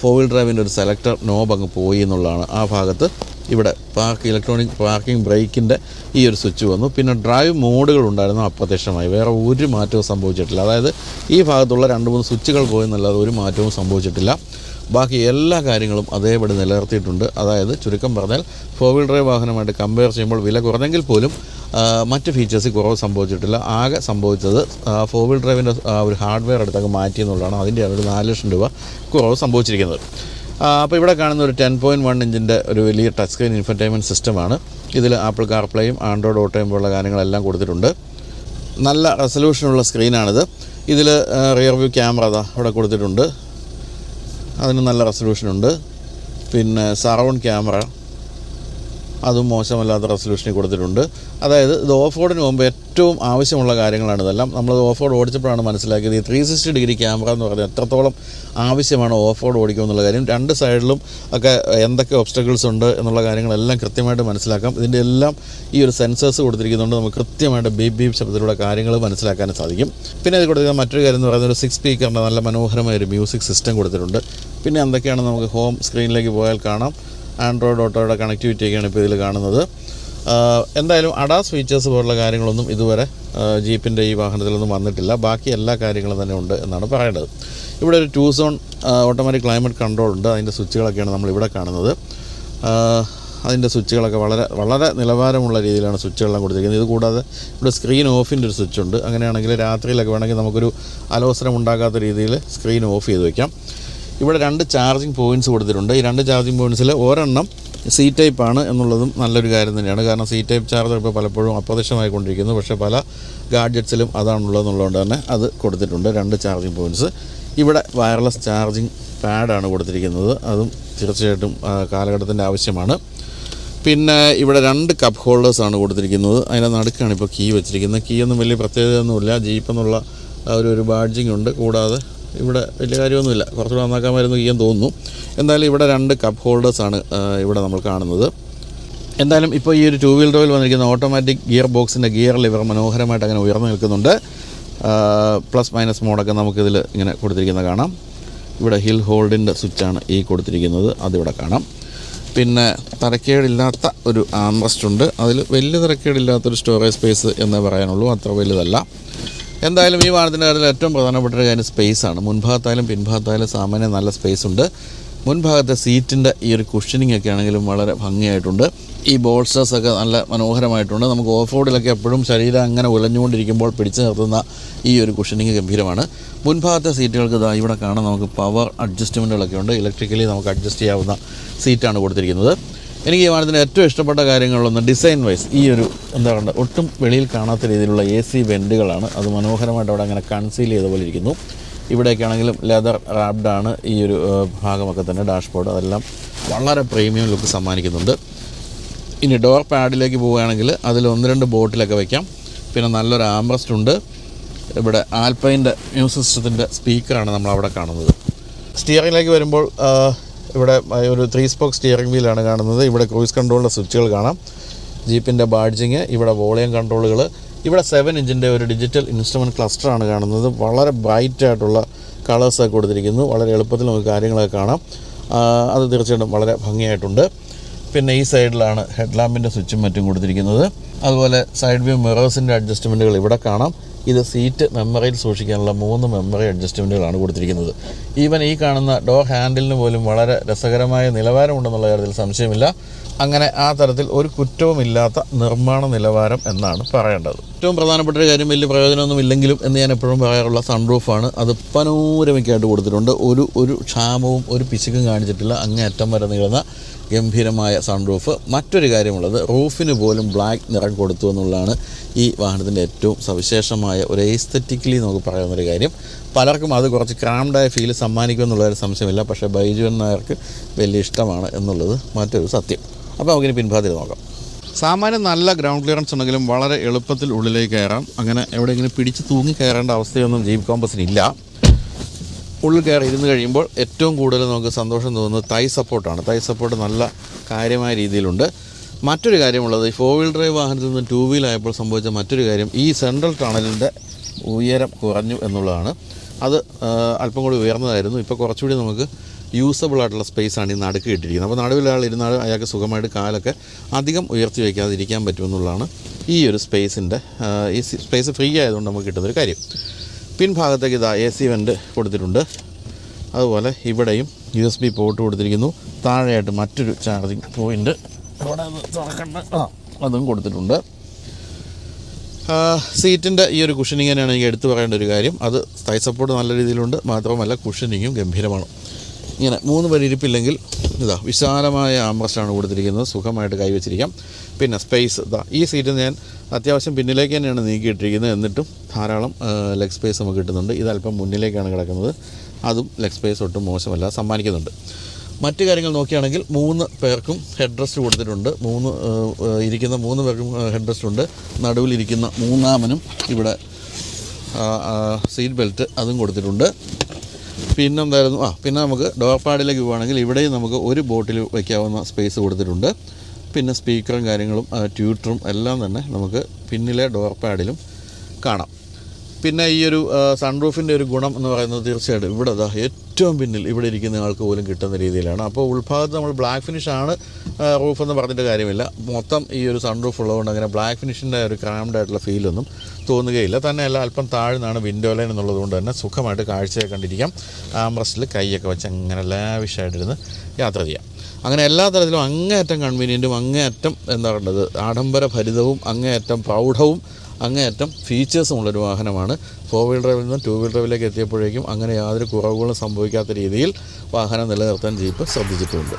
Speaker 1: ഫോർ വീൽ ഡ്രൈവിന്റെ ഒരു സെലക്ടർ നോബ് അങ്ങ് പോയി എന്നുള്ളതാണ്. ആ ഭാഗത്ത് ഇവിടെ പാർക്ക് ഇലക്ട്രോണിക് പാർക്കിംഗ് ബ്രേക്കിന്റെ ഈ ഒരു സ്വിച്ച് വന്നു. പിന്നെ ഡ്രൈവ് മോഡുകൾ ഉണ്ടായിരുന്നു അപ്രത്യക്ഷമായി. വേറെ ഒരു മാറ്റവും സംഭവിച്ചിട്ടില്ല. അതായത് ഈ ഭാഗത്തുള്ള രണ്ട് മൂന്ന് സ്വിച്ചുകൾ പോയെന്നല്ലാതെ ഒരു മാറ്റവും സംഭവിച്ചിട്ടില്ല. ബാക്കി എല്ലാ കാര്യങ്ങളും അതേപടി നിലനിർത്തിയിട്ടുണ്ട്. അതായത് ചുരുക്കം പറഞ്ഞാൽ ഫോർ വീൽ ഡ്രൈവ് വാഹനമായിട്ട് കമ്പയർ ചെയ്യുമ്പോൾ വില കുറഞ്ഞെങ്കിൽ പോലും മറ്റ് ഫീച്ചേഴ്സ് കുറവ് സംഭവിച്ചിട്ടില്ല. ആകെ സംഭവിച്ചത് ഫോർ വീൽ ഡ്രൈവിന്റെ ഒരു ഹാർഡ്വെയർ അടുത്തൊക്കെ മാറ്റി എന്നുള്ളതാണ്. അതിന്റെ ഒരു നാല് ലക്ഷം രൂപ കുറവ് സംഭവിച്ചിരിക്കുന്നത്. അപ്പോൾ ഇവിടെ കാണുന്ന ഒരു ടെൻ പോയിന്റ് വൺ ഇഞ്ചിന്റെ ഒരു വലിയ ടച്ച് സ്ക്രീൻ ഇൻഫർടൈൻമെന്റ് സിസ്റ്റമാണ് ഇതിൽ ആപ്പിൾ കാർപ്ലേയും ആൻഡ്രോയിഡ് ഓട്ടോയും പോലുള്ള കാര്യങ്ങളെല്ലാം കൊടുത്തിട്ടുണ്ട്. നല്ല റെസൊല്യൂഷനുള്ള സ്ക്രീനാണിത് ഇതിൽ റിയർ വ്യൂ ക്യാമറ അതാ ഇവിടെ കൊടുത്തിട്ടുണ്ട്. അതിന് നല്ല റെസൊല്യൂഷനുണ്ട് പിന്നെ സറൗണ്ട് ക്യാമറ അതും മോശമല്ലാത്ത റെസൊല്യൂഷനിൽ കൊടുത്തിട്ടുണ്ട്. അതായത് ഇത് ഓഫ് റോഡിന് മുമ്പ് ഏറ്റവും ആവശ്യമുള്ള കാര്യങ്ങളാണ് ഇതെല്ലാം. നമ്മൾ ഓഫ് റോഡ് ഓടിച്ചപ്പോഴാണ് മനസ്സിലാക്കിയത് ഈ ത്രീ സിക്സ്റ്റി ഡിഗ്രി ക്യാമറ എന്ന് പറഞ്ഞാൽ എത്രത്തോളം ആവശ്യമാണ് ഓഫ് റോഡ് ഓടിക്കുക എന്നുള്ള കാര്യം. രണ്ട് സൈഡിലും ഒക്കെ എന്തൊക്കെ ഒബ്സ്റ്റക്കിൾസ് ഉണ്ട് എന്നുള്ള കാര്യങ്ങളെല്ലാം കൃത്യമായിട്ട് മനസ്സിലാക്കാം. ഇതിന്റെ എല്ലാം ഈ ഒരു സെൻസേഴ്സ് കൊടുത്തിരിക്കുന്നതുകൊണ്ട് നമുക്ക് കൃത്യമായിട്ട് ബീപ് ബീപ് ശബ്ദത്തിലൂടെ കാര്യങ്ങൾ മനസ്സിലാക്കാൻ സാധിക്കും. പിന്നെ ഇത് കൊടുത്തിരിക്കുന്ന മറ്റൊരു കാര്യം എന്ന് പറയുന്നത് ഒരു സിക്സ് സ്പീക്കറിന്റെ നല്ല മനോഹരമായ ഒരു മ്യൂസിക് സിസ്റ്റം കൊടുത്തിട്ടുണ്ട്. പിന്നെ എന്തൊക്കെയാണ് നമുക്ക് ഹോം സ്ക്രീനിലേക്ക് പോയാൽ കാണാം. ആൻഡ്രോയിഡ് ഓട്ടോയുടെ കണക്ടിവിറ്റിയൊക്കെയാണ് ഇപ്പോൾ ഇതിൽ കാണുന്നത്. എന്തായാലും അഡാസ് ഫീച്ചേഴ്സ് പോലുള്ള കാര്യങ്ങളൊന്നും ഇതുവരെ ജീപ്പിന്റെ ഈ വാഹനത്തിലൊന്നും വന്നിട്ടില്ല. ബാക്കി എല്ലാ കാര്യങ്ങളും തന്നെ ഉണ്ട് എന്നാണ് പറയേണ്ടത്. ഇവിടെ ഒരു two zone automatic climate control ഉണ്ട്. അതിന്റെ സ്വിച്ചുകളൊക്കെയാണ് നമ്മൾ ഇവിടെ കാണുന്നത്. അതിന്റെ സ്വിച്ചുകളൊക്കെ വളരെ വളരെ നിലവാരമുള്ള രീതിയിലാണ് സ്വിച്ചുകളെല്ലാം കൊടുത്തിരിക്കുന്നത്. ഇത് കൂടാതെ ഇവിടെ സ്ക്രീൻ ഓഫിന്റെ ഒരു സ്വിച്ച് ഉണ്ട് അങ്ങനെയാണെങ്കിൽ രാത്രിയിലൊക്കെ വേണമെങ്കിൽ നമുക്കൊരു അലോസരം ഉണ്ടാകാത്ത രീതിയിൽ സ്ക്രീൻ ഓഫ് ചെയ്ത് വയ്ക്കാം ഇവിടെ രണ്ട് ചാർജിങ് പോയിന്റ്സ് കൊടുത്തിട്ടുണ്ട്. ഈ രണ്ട് ചാർജിങ് പോയിന്റ്സിൽ ഒരെണ്ണം സി ടൈപ്പ് ആണ് എന്നുള്ളതും നല്ലൊരു കാര്യം തന്നെയാണ്. കാരണം സി ടൈപ്പ് ചാർജർ ഇപ്പോൾ പലപ്പോഴും അപ്രത്യക്ഷമായിക്കൊണ്ടിരിക്കുന്നു. പക്ഷേ പല ഗാഡ്ജറ്റ്സിലും അതാണുള്ളതെന്നുള്ളതുകൊണ്ട് തന്നെ അത് കൊടുത്തിട്ടുണ്ട് രണ്ട് ചാർജിങ് പോയിന്റ്സ് ഇവിടെ വയർലെസ് ചാർജിങ് പാഡാണ് കൊടുത്തിരിക്കുന്നത്. അതും തീർച്ചയായിട്ടും കാലഘട്ടത്തിന്റെ ആവശ്യമാണ്. പിന്നെ ഇവിടെ രണ്ട് കപ്പ് ഹോൾഡേഴ്സാണ് കൊടുത്തിരിക്കുന്നത്. അതിന്റെ നടുക്കാണ് ഇപ്പോൾ കീ വെച്ചിരിക്കുന്നത്. കീ ഒന്നും വലിയ പ്രത്യേകതയൊന്നുമില്ല. ജീപ്പ് എന്നുള്ള ഒരു ഒരു ബാഡ്ജിങ് ഉണ്ട്. കൂടാതെ ഇവിടെ വലിയ കാര്യമൊന്നുമില്ല. കുറച്ചുകൂടെ നന്നാക്കാമായിരുന്നു ചെയ്യാൻ തോന്നുന്നു. എന്തായാലും ഇവിടെ രണ്ട് കപ്പ് ഹോൾഡേഴ്സാണ് ഇവിടെ നമ്മൾ കാണുന്നത്. എന്തായാലും ഇപ്പോൾ ഈ ഒരു ടു വീൽ ഡ്രോയിൽ വന്നിരിക്കുന്ന ഓട്ടോമാറ്റിക് ഗിയർ ബോക്സിന്റെ ഗിയർ ലിവർ മനോഹരമായിട്ട് അങ്ങനെ ഉയർന്നു നിൽക്കുന്നുണ്ട്. പ്ലസ് മൈനസ് മോഡൊക്കെ നമുക്കിതിൽ ഇങ്ങനെ കൊടുത്തിരിക്കുന്നത് കാണാം. ഇവിടെ ഹിൽ ഹോൾഡിന്റെ സ്വിച്ചാണ് ഈ കൊടുത്തിരിക്കുന്നത്. അതിവിടെ കാണാം. പിന്നെ തരക്കേടില്ലാത്ത ഒരു ആംറസ്റ്റ് ഉണ്ട്. അതിൽ വലിയ തരക്കേടില്ലാത്തൊരു സ്റ്റോറേജ് സ്പേസ് എന്നേ പറയാനുള്ളൂ. അത്ര വലുതല്ല. എന്തായാലും ഈ വാഹനത്തിന്റെ കാര്യത്തിൽ ഏറ്റവും പ്രധാനപ്പെട്ട ഒരു കാര്യം സ്പേസാണ്. മുൻഭാഗത്തായാലും പിൻഭാഗത്തായാലും സാമാന്യം നല്ല സ്പേസ് ഉണ്ട്. മുൻഭാഗത്തെ സീറ്റിന്റെ ഈ ഒരു കുഷനിങ് ഒക്കെ ആണെങ്കിലും വളരെ ഭംഗിയായിട്ടുണ്ട്. ഈ ബോൾസ്റ്റേഴ്സ് ഒക്കെ നല്ല മനോഹരമായിട്ടുണ്ട്. നമുക്ക് ഓഫ് റോഡിലൊക്കെ എപ്പോഴും ശരീരം അങ്ങനെ ഉലഞ്ഞുകൊണ്ടിരിക്കുമ്പോൾ പിടിച്ചു നിർത്തുന്ന ഈ ഒരു കുഷനിങ് ഗംഭീരമാണ്. മുൻഭാഗത്തെ സീറ്റുകൾക്ക് ഇതാ ഇവിടെ കാണാൻ നമുക്ക് പവർ അഡ്ജസ്റ്റ്മെന്റുകളൊക്കെ ഉണ്ട്. ഇലക്ട്രിക്കലി നമുക്ക് അഡ്ജസ്റ്റ് ചെയ്യാവുന്ന സീറ്റാണ് കൊടുത്തിരിക്കുന്നത്. എനിക്ക് ഈ വാഹനത്തിന് ഏറ്റവും ഇഷ്ടപ്പെട്ട കാര്യങ്ങളിലൊന്ന് ഡിസൈൻ വൈസ് ഈ ഒരു എന്താ പറയുക ഒട്ടും വെളിയിൽ കാണാത്ത രീതിയിലുള്ള എ സി വെന്റുകളാണ് അത് മനോഹരമായിട്ട് അവിടെ അങ്ങനെ കൺസീൽ ചെയ്ത പോലെ ഇരിക്കുന്നു. ഇവിടെയൊക്കെ ആണെങ്കിലും ലെതർ റാപ്ഡാണ് ഈ ഒരു ഭാഗമൊക്കെ തന്നെ ഡാഷ്ബോർഡ് അതെല്ലാം വളരെ പ്രീമിയം ലുക്ക് സമ്മാനിക്കുന്നുണ്ട്. ഇനി ഡോർ പാഡിലേക്ക് പോവുകയാണെങ്കിൽ അതിൽ ഒന്ന് രണ്ട് ബോട്ടിലൊക്കെ വയ്ക്കാം പിന്നെ നല്ലൊരു ആംബ്രസ്റ്റ് ഉണ്ട്. ഇവിടെ ആൽപ്പൈന്റെ മ്യൂസിക് സിസ്റ്റത്തിന്റെ സ്പീക്കറാണ് നമ്മൾ അവിടെ കാണുന്നത്. സ്റ്റിയറിംഗിലേക്ക് വരുമ്പോൾ ഇവിടെ ഒരു ത്രീ സ്പോക്ക് സ്റ്റിയറിംഗ് വീലാണ് കാണുന്നത്. ഇവിടെ ക്രൂയിസ് കൺട്രോളിന്റെ സ്വിച്ചുകൾ കാണാം. ജീപ്പിന്റെ ബാഡ്ജിങ് ഇവിടെ വോളിയം കൺട്രോളുകൾ ഇവിടെ സെവൻ ഇഞ്ചിന്റെ ഒരു ഡിജിറ്റൽ ഇൻസ്ട്രുമെന്റ് ക്ലസ്റ്ററാണ് കാണുന്നത്. വളരെ ബ്രൈറ്റ് ആയിട്ടുള്ള കളേഴ്സൊക്കെ കൊടുത്തിരിക്കുന്നു. വളരെ എളുപ്പത്തിൽ നമുക്ക് കാര്യങ്ങളൊക്കെ കാണാം. അത് തീർച്ചയായിട്ടും വളരെ ഭംഗിയായിട്ടുണ്ട്. പിന്നെ ഈ സൈഡിലാണ് ഹെഡ് ലാമ്പിന്റെ സ്വിച്ചും മറ്റും കൊടുത്തിരിക്കുന്നത്. അതുപോലെ സൈഡ് വ്യൂ മിറേഴ്സിന്റെ അഡ്ജസ്റ്റ്മെന്റുകൾ ഇവിടെ കാണാം. ഇത് സീറ്റ് മെമ്മറിയിൽ സൂക്ഷിക്കാനുള്ള മൂന്ന് മെമ്മറി അഡ്ജസ്റ്റ്മെന്റുകളാണ് കൊടുത്തിരിക്കുന്നത്. ഈവൻ ഈ കാണുന്ന ഡോർ ഹാൻഡിലിന് പോലും വളരെ രസകരമായ നിലവാരമുണ്ടെന്നുള്ള കാര്യത്തിൽ സംശയമില്ല. അങ്ങനെ ആ തരത്തിൽ ഒരു കുറ്റവുമില്ലാത്ത നിർമ്മാണ നിലവാരം എന്നാണ് പറയേണ്ടത്. ഏറ്റവും പ്രധാനപ്പെട്ട ഒരു കാര്യം വലിയ പ്രയോജനമൊന്നും ഇല്ലെങ്കിലും എന്ന് ഞാൻ എപ്പോഴും പറയാറുള്ള സൺറൂഫാണ് അത് പനോരമിക്കായിട്ട് കൊടുത്തിട്ടുണ്ട്. ഒരു ഒരു ക്ഷാമവും ഒരു പിശുക്കും കാണിച്ചിട്ടില്ല. അങ്ങേയറ്റം വരെ നീളുന്ന ഗംഭീരമായ സൺറൂഫ് മറ്റൊരു കാര്യമുള്ളത് റൂഫിന് പോലും ബ്ലാക്ക് നിറം കൊടുത്തു എന്നുള്ളതാണ് ഈ വാഹനത്തിന്റെ ഏറ്റവും സവിശേഷമായ ഒരു എസ്തറ്റിക്കലി നമുക്ക് പറയാവുന്നൊരു കാര്യം. പലർക്കും അത് കുറച്ച് ക്രാംഡായ ഫീൽ സമ്മാനിക്കും എന്നുള്ളൊരു സംശയമില്ല. പക്ഷേ ബൈജു നായർക്ക് വലിയ ഇഷ്ടമാണ് എന്നുള്ളത് മറ്റൊരു സത്യം. അപ്പോൾ നമുക്കിനി പിൻഭാതിൽ നോക്കാം. സാമാന്യം നല്ല ഗ്രൗണ്ട് ക്ലിയറൻസ് ഉണ്ടെങ്കിലും വളരെ എളുപ്പത്തിൽ ഉള്ളിലേക്ക് കയറാം. അങ്ങനെ എവിടെയെങ്കിലും പിടിച്ച് തൂങ്ങി കയറേണ്ട അവസ്ഥയൊന്നും ജീപ്പ് കോമ്പസിനില്ല ഉള്ളിൽ കയറി ഇരുന്ന് കഴിയുമ്പോൾ ഏറ്റവും കൂടുതൽ നമുക്ക് സന്തോഷം തോന്നുന്നത് തൈ സപ്പോർട്ടാണ് തൈ സപ്പോർട്ട് നല്ല കാര്യമായ രീതിയിലുണ്ട്. മറ്റൊരു കാര്യമുള്ളത് ഈ ഫോർ വീൽ ഡ്രൈവ് വാഹനത്തിൽ നിന്ന് ടു വീലായപ്പോൾ സംഭവിച്ച മറ്റൊരു കാര്യം ഈ സെൻട്രൽ ടണലിന്റെ ഉയരം കുറഞ്ഞു എന്നുള്ളതാണ്. അത് അല്പം കൂടി ഉയർന്നതായിരുന്നു. ഇപ്പോൾ കുറച്ചുകൂടി നമുക്ക് യൂസബിൾ ആയിട്ടുള്ള സ്പേസ് ആണ് ഈ നടുക്ക് ഇട്ടിരിക്കുന്നത്. അപ്പോൾ നടുവിൽ ഇരുന്നാൽ അയാൾക്ക് സുഖമായിട്ട് കാലൊക്കെ അധികം ഉയർത്തി വയ്ക്കാതെ ഇരിക്കാൻ പറ്റുമെന്നുള്ളതാണ് ഈ ഒരു സ്പേസിന്റെ ഈ സ്പേസ് ഫ്രീ ആയതുകൊണ്ട് നമുക്ക് കിട്ടുന്നൊരു കാര്യം. പിൻഭാഗത്തേക്ക് ഇതാ എ സി വെന്റ് കൊടുത്തിട്ടുണ്ട്. അതുപോലെ ഇവിടെയും യു എസ് ബി പോർട്ട് കൊടുത്തിരിക്കുന്നു. താഴെയായിട്ട് മറ്റൊരു ചാർജിങ് പോയിന്റ് ഇവിടെ തുറക്കണ്ട. ആ അതും കൊടുത്തിട്ടുണ്ട്. സീറ്റിന്റെ ഈ ഒരു കുഷനിങ് തന്നെയാണ് എനിക്ക് എടുത്തു പറയേണ്ട ഒരു കാര്യം. അത് തൈ സപ്പോർട്ട് നല്ല രീതിയിലുണ്ട്. മാത്രമല്ല കുഷനിങ്ങും ഗംഭീരമാണ്. ഇങ്ങനെ മൂന്ന് പേര് ഇരിപ്പില്ലെങ്കിൽ ഇതാ വിശാലമായ ആംബ്രസ്റ്റാണ് കൊടുത്തിരിക്കുന്നത്. സുഖമായിട്ട് കൈവച്ചിരിക്കാം. പിന്നെ സ്പേസ് ഇതാ ഈ സീറ്റ് ഞാൻ അത്യാവശ്യം പിന്നിലേക്ക് തന്നെയാണ് നീക്കിയിട്ടിരിക്കുന്നത്. എന്നിട്ടും ധാരാളം ലെഗ് സ്പേസ് നമുക്ക് കിട്ടുന്നുണ്ട്. ഇത് അല്പം മുന്നിലേക്കാണ് കിടക്കുന്നത്. അതും ലെഗ് സ്പേസ് ഒട്ടും മോശമല്ല സമ്മാനിക്കുന്നുണ്ട്. മറ്റു കാര്യങ്ങൾ നോക്കുകയാണെങ്കിൽ മൂന്ന് പേർക്കും ഹെഡ് റെസ്റ്റ് കൊടുത്തിട്ടുണ്ട്. മൂന്ന് ഇരിക്കുന്ന മൂന്ന് പേർക്കും ഹെഡ് റെസ്റ്റ് ഉണ്ട്. നടുവിലിരിക്കുന്ന മൂന്നാമനും ഇവിടെ സീറ്റ് ബെൽറ്റ് അതും കൊടുത്തിട്ടുണ്ട്. പിന്നെന്തായിരുന്നു? ആ പിന്നെ നമുക്ക് ഡോർ പാഡിലേക്ക് പോവുകയാണെങ്കിൽ ഇവിടെയും നമുക്ക് ഒരു ബോട്ടിൽ വയ്ക്കാവുന്ന സ്പേസ് കൊടുത്തിട്ടുണ്ട്. പിന്നെ സ്പീക്കറും കാര്യങ്ങളും ട്യൂട്ടറും എല്ലാം തന്നെ നമുക്ക് പിന്നിലെ ഡോർ പാഡിലും കാണാം. പിന്നെ ഈ ഒരു സൺറൂഫിന്റെ ഒരു ഗുണം എന്ന് പറയുന്നത് തീർച്ചയായിട്ടും ഇവിടെ അതാ ഏറ്റവും പിന്നിൽ ഇവിടെ ഇരിക്കുന്ന ആൾക്ക് പോലും കിട്ടുന്ന രീതിയിലാണ്. അപ്പോൾ ഉൾഭാഗത്ത് നമ്മൾ ബ്ലാക്ക് ഫിനിഷാണ് റൂഫ് എന്ന് പറഞ്ഞിട്ട് കാര്യമില്ല. മൊത്തം ഈ ഒരു സൺറൂഫ് ഉള്ളതുകൊണ്ട് അങ്ങനെ ബ്ലാക്ക് ഫിനിഷിന്റെ ഒരു ക്രാംഡ് ആയിട്ടുള്ള ഫീലൊന്നും തോന്നുകയില്ല. തന്നെ തന്നെയല്ല അല്പം താഴ്ന്നാണ് വിൻഡോ ലൈൻ എന്നുള്ളത് കൊണ്ട് തന്നെ സുഖമായിട്ട് കാഴ്ചയെ കണ്ടിരിക്കാം. ആംബ്രസ്റ്റിൽ കൈയൊക്കെ വെച്ച് അങ്ങനെ ലാവിഷായിട്ടിരുന്ന് യാത്ര ചെയ്യാം. അങ്ങനെ എല്ലാ തരത്തിലും അങ്ങേയറ്റം കൺവീനിയന്റും അങ്ങേയറ്റം എന്താ പറയുന്നത് ആഡംബര ഭരിതവും അങ്ങേയറ്റം പ്രൗഢവും അങ്ങേയറ്റം ഫീച്ചേഴ്സും ഉള്ളൊരു വാഹനമാണ് ഫോർ വീൽ ഡ്രൈവിൽ നിന്ന് ടു വീൽ ഡ്രൈവിലേക്ക് എത്തിയപ്പോഴേക്കും അങ്ങനെ യാതൊരു കുറവുകളും സംഭവിക്കാത്ത രീതിയിൽ വാഹനം നിലനിർത്താൻ ജീപ്പ് ശ്രദ്ധിച്ചിട്ടുണ്ട്.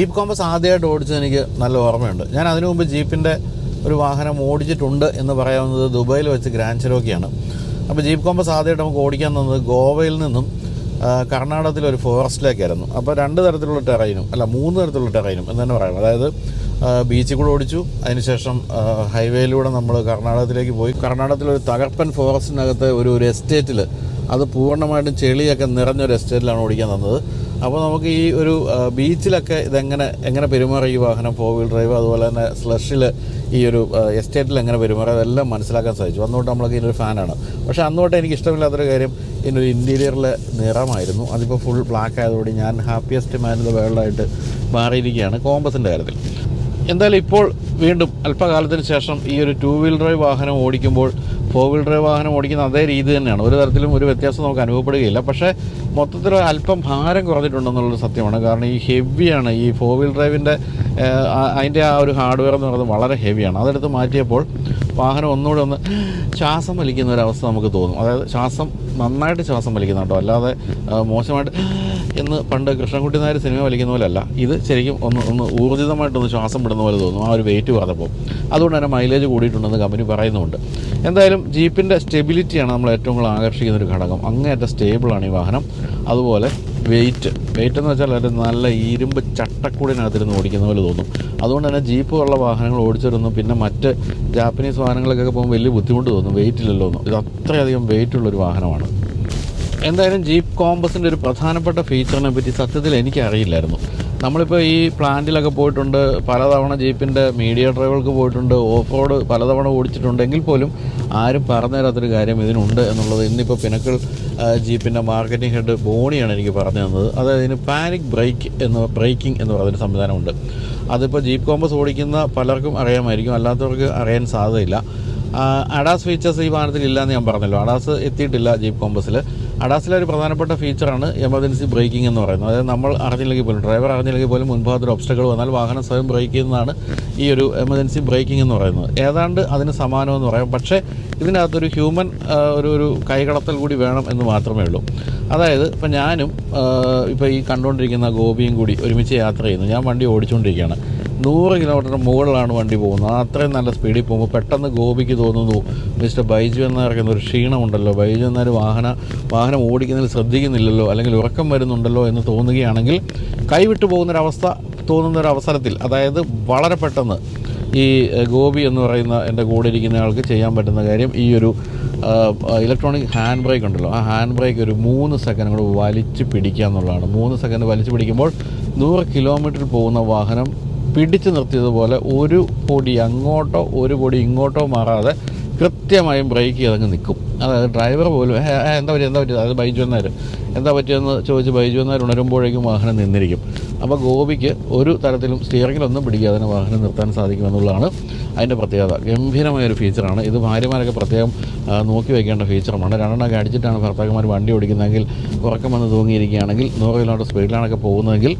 Speaker 1: ജീപ്പ് കോമ്പസ് ആദ്യമായിട്ട് ഓടിച്ചത് എനിക്ക് നല്ല ഓർമ്മയുണ്ട്. ഞാൻ അതിനു മുമ്പ് ജീപ്പിന്റെ ഒരു വാഹനം ഓടിച്ചിട്ടുണ്ട് എന്ന് പറയാവുന്നത് ദുബായിൽ വെച്ച് ഗ്രാൻഡ് ചെറോക്കിയാണ്. അപ്പോൾ ജീപ്പ് കോമ്പസ് ആദ്യമായിട്ട് നമുക്ക് ഓടിക്കാൻ തന്നത് ഗോവയിൽ നിന്നും കർണാടകത്തിലെ ഒരു ഫോറസ്റ്റിലേക്കായിരുന്നു. അപ്പോൾ രണ്ട് തരത്തിലുള്ള ടെറൈനും അല്ല മൂന്ന് തരത്തിലുള്ള ടെറൈനും എന്ന് തന്നെ പറയാം. അതായത് ബീച്ചിൽ കൂടെ ഓടിച്ചു. അതിനുശേഷം ഹൈവേയിലൂടെ നമ്മൾ കർണാടകത്തിലേക്ക് പോയി. കർണാടകത്തിലെ ഒരു തകർപ്പൻ ഫോറസ്റ്റിനകത്തെ ഒരു ഒരു എസ്റ്റേറ്റിൽ അത് പൂർണമായിട്ടും ചെളിയൊക്കെ നിറഞ്ഞൊരു എസ്റ്റേറ്റിലാണ് ഓടിക്കാൻ തന്നത്. അപ്പോൾ നമുക്ക് ഈ ഒരു ബീച്ചിലൊക്കെ ഇതെങ്ങനെ എങ്ങനെ പെരുമാറും ഈ വാഹനം ഫോർ വീൽ ഡ്രൈവ് അതുപോലെ തന്നെ സ്ലഷിൽ ഈ ഒരു എസ്റ്റേറ്റിൽ എങ്ങനെ പെരുമാറും അതെല്ലാം മനസ്സിലാക്കാൻ സാധിച്ചു. അന്നോട്ട് നമ്മളൊക്കെ ഇതിനൊരു ഫാനാണ് പക്ഷേ അന്നോട്ട് എനിക്ക് ഇഷ്ടമില്ലാത്തൊരു കാര്യം ഇതിനൊരു ഇന്റീരിയറിലെ നിറമായിരുന്നു. അതിപ്പോൾ ഫുൾ ബ്ലാക്ക് ആയതോടെ ഞാൻ ഹാപ്പിയസ്റ്റ് മാൻ ഇൻ ദ വേൾഡായിട്ട് മാറിയിരിക്കുകയാണ് കോമ്പസിന്റെ കാര്യത്തിൽ. എന്തായാലും ഇപ്പോൾ വീണ്ടും അല്പകാലത്തിന് ശേഷം ഈ ഒരു ടു വീൽ ഡ്രൈവ് വാഹനം ഓടിക്കുമ്പോൾ ഫോർ വീൽ ഡ്രൈവ് വാഹനം ഓടിക്കുന്ന അതേ രീതി തന്നെയാണ്. ഒരു തരത്തിലും ഒരു വ്യത്യാസം നമുക്ക് അനുഭവപ്പെടുകയില്ല. പക്ഷേ മൊത്തത്തിൽ അല്പം ഭാരം കുറഞ്ഞിട്ടുണ്ടെന്നുള്ളൊരു സത്യമാണ്. കാരണം ഈ ഹെവിയാണ്. ഈ ഫോർ വീൽ ഡ്രൈവിന്റെ അതിന്റെ ആ ഒരു ഹാർഡ്വെയർ എന്ന് പറയുന്നത് വളരെ ഹെവിയാണ്. അതെടുത്ത് മാറ്റിയപ്പോൾ വാഹനം ഒന്നുകൂടെ ഒന്ന് ശ്വാസം വലിക്കുന്ന ഒരു അവസ്ഥ നമുക്ക് തോന്നും. അതായത് ശ്വാസം നന്നായിട്ട് ശ്വാസം വലിക്കുന്നുണ്ടോ. അല്ലാതെ മോശമായിട്ട് എന്ന് പണ്ട് കൃഷ്ണൻകുട്ടി നായർ സിനിമ വലിക്കുന്ന പോലെയല്ല ഇത് ശരിക്കും ഒന്ന് ഒന്ന് ഊർജിതമായിട്ടൊന്ന് ശ്വാസം വിടുന്ന പോലെ തോന്നും. ആ ഒരു വെയിറ്റ് പറഞ്ഞപ്പോൾ അതുകൊണ്ട് തന്നെ മൈലേജ് കൂടിയിട്ടുണ്ടെന്ന് കമ്പനി പറയുന്നുണ്ട്. എന്തായാലും ജീപ്പിന്റെ സ്റ്റെബിലിറ്റിയാണ് നമ്മൾ ഏറ്റവും കൂടുതൽ ആകർഷിക്കുന്ന ഒരു ഘടകം. അങ്ങേയറ്റം സ്റ്റേബിളാണ് ഈ വാഹനം. അതുപോലെ വെയിറ്റ് വെയിറ്റ് എന്ന് വെച്ചാൽ ഒരു നല്ല ഇരുമ്പ് ചട്ടക്കൂടിനകത്തിരുന്ന് ഓടിക്കുന്ന പോലെ തോന്നും. അതുകൊണ്ട് തന്നെ ജീപ്പ് ഉള്ള വാഹനങ്ങൾ ഓടിച്ചിരുന്നു പിന്നെ മറ്റ് ജാപ്പനീസ് വാഹനങ്ങളൊക്കെ പോകുമ്പോൾ വലിയ ബുദ്ധിമുട്ട് തോന്നും. വെയിറ്റ് ഇല്ലല്ലോ ഒന്നും ഇത് അത്രയധികം വെയിറ്റ് ഉള്ളൊരു വാഹനമാണ്. എന്തായാലും ജീപ്പ് കോമ്പസിന്റെ ഒരു പ്രധാനപ്പെട്ട ഫീച്ചറിനെ പറ്റി സത്യത്തിൽ എനിക്ക് അറിയില്ലായിരുന്നു നമ്മളിപ്പോൾ ഈ പ്ലാന്റിലൊക്കെ പോയിട്ടുണ്ട് പലതവണ ജീപ്പിന്റെ മീഡിയ ഡ്രൈവർക്ക് പോയിട്ടുണ്ട് ഓഫ് റോഡ് പലതവണ ഓടിച്ചിട്ടുണ്ടെങ്കിൽ പോലും ആരും പറഞ്ഞു തരാത്തൊരു കാര്യം ഇതിനുണ്ട് എന്നുള്ളത് ഇന്നിപ്പോൾ പിനക്കിൾ ജീപ്പിന്റെ മാർക്കറ്റിംഗ് ഹെഡ് ബോണിയാണ് എനിക്ക് പറഞ്ഞു തന്നത്. അതായത് ഇതിന് പാനിക് ബ്രേക്ക് എന്ന് ബ്രേക്കിംഗ് എന്ന് പറഞ്ഞൊരു സംവിധാനമുണ്ട്. അതിപ്പോൾ ജീപ്പ് കോമ്പസ് ഓടിക്കുന്ന പലർക്കും അറിയാമായിരിക്കും അല്ലാത്തവർക്ക് അറിയാൻ സാധ്യതയില്ല. അഡാസ് ഫീച്ചേഴ്സ് ഈ വാഹനത്തിൽ ഇല്ലയെന്ന് ഞാൻ പറഞ്ഞല്ലോ. അഡാസ് എത്തിയിട്ടില്ല ജീപ്പ് കോമ്പസിൽ അഡാസിലെ ഒരു പ്രധാനപ്പെട്ട ഫീച്ചറാണ് എമർജൻസി ബ്രേക്കിംഗ് എന്ന് പറയുന്നത്. അതായത് നമ്മൾ അറിഞ്ഞില്ലെങ്കിൽ പോലും ഡ്രൈവർ അറിഞ്ഞില്ലെങ്കിൽ പോലും മുൻഭാഗത്തൊരു ഒബ്സ്റ്റക്കിൾ വന്നാൽ വാഹനം സ്വയം ബ്രേക്ക് ചെയ്യുന്നതാണ് ഈ ഒരു എമർജൻസി ബ്രേക്കിംഗ് എന്ന് പറയുന്നത്. ഏതാണ്ട് അതിന് സമാനമെന്ന് പറയാം. പക്ഷേ ഇതിനകത്തൊരു ഹ്യൂമൻ ഒരു ഒരു കൈകടത്തൽ കൂടി വേണം എന്ന് മാത്രമേ ഉള്ളൂ. അതായത് ഇപ്പം ഞാനും ഇപ്പോൾ ഈ കണ്ടുകൊണ്ടിരിക്കുന്ന ഗോപിയും കൂടി ഒരുമിച്ച് യാത്ര ചെയ്യുന്നു. ഞാൻ വണ്ടി ഓടിച്ചുകൊണ്ടിരിക്കുകയാണ്. നൂറ് കിലോമീറ്ററിന് മുകളിലാണ് വണ്ടി പോകുന്നത്. അത്രയും നല്ല സ്പീഡിൽ പോകുമ്പോൾ പെട്ടെന്ന് ഗോപിക്ക് തോന്നുന്നു മിസ്റ്റർ ബൈജു എന്ന് പറയുന്ന ഒരു ക്ഷീണമുണ്ടല്ലോ. ബൈജു എന്നൊരു വാഹന വാഹനം ഓടിക്കുന്നതിൽ ശ്രദ്ധിക്കുന്നില്ലല്ലോ അല്ലെങ്കിൽ ഉറക്കം വരുന്നുണ്ടല്ലോ എന്ന് തോന്നുകയാണെങ്കിൽ കൈവിട്ടു പോകുന്നൊരവസ്ഥ തോന്നുന്ന ഒരു അവസരത്തിൽ അതായത് വളരെ പെട്ടെന്ന് ഈ ഗോപി എന്ന് പറയുന്ന എന്റെ കൂടെ ഇരിക്കുന്ന ആൾക്ക് ചെയ്യാൻ പറ്റുന്ന കാര്യം ഈ ഒരു ഇലക്ട്രോണിക് ഹാൻഡ് ബ്രേക്ക് ഉണ്ടല്ലോ. ആ ഹാൻഡ് ബ്രേക്ക് ഒരു മൂന്ന് സെക്കൻഡ് കൂടെ വലിച്ചു പിടിക്കുക എന്നുള്ളതാണ്. മൂന്ന് സെക്കൻഡ് വലിച്ചു പിടിക്കുമ്പോൾ നൂറ് കിലോമീറ്ററിൽ പോകുന്ന വാഹനം പിടിച്ചു നിർത്തിയതുപോലെ ഒരു പൊടി അങ്ങോട്ടോ ഒരു പൊടി ഇങ്ങോട്ടോ മാറാതെ കൃത്യമായും ബ്രേക്ക് ചെയ്തങ്ങ് നിൽക്കും. അതായത് ഡ്രൈവർ പോലും "ഏ, ഏ, എന്താ പറ്റിയത് എന്താ പറ്റിയത് അത് ബൈജു എന്നാർ എന്താ പറ്റിയെന്ന് ചോദിച്ച് ബൈജു എന്നാർ ഉണരുമ്പോഴേക്കും വാഹനം നിന്നിരിക്കും. അപ്പോൾ ഗോപിക്ക് ഒരു തരത്തിലും സ്റ്റിയറിങ്ങിലൊന്നും പിടിക്കാതെ തന്നെ വാഹനം നിർത്താൻ സാധിക്കുമെന്നുള്ളതാണ് അതിന്റെ പ്രത്യേകത. ഗംഭീരമായ ഒരു ഫീച്ചറാണ് ഇത് ഭാര്യമാരൊക്കെ പ്രത്യേകം നോക്കി വയ്ക്കേണ്ട ഫീച്ചറുമാണ് രണ്ടെണ്ണമൊക്കെ അടിച്ചിട്ടാണ് ഭർത്താക്കന്മാർ വണ്ടി ഓടിക്കുന്നതെങ്കിൽ ഉറക്കം വന്ന് തൂങ്ങിയിരിക്കുകയാണെങ്കിൽ നൂറ് കിലോമീറ്റർ സ്പീഡിലാണൊക്കെ പോകുന്നതെങ്കിൽ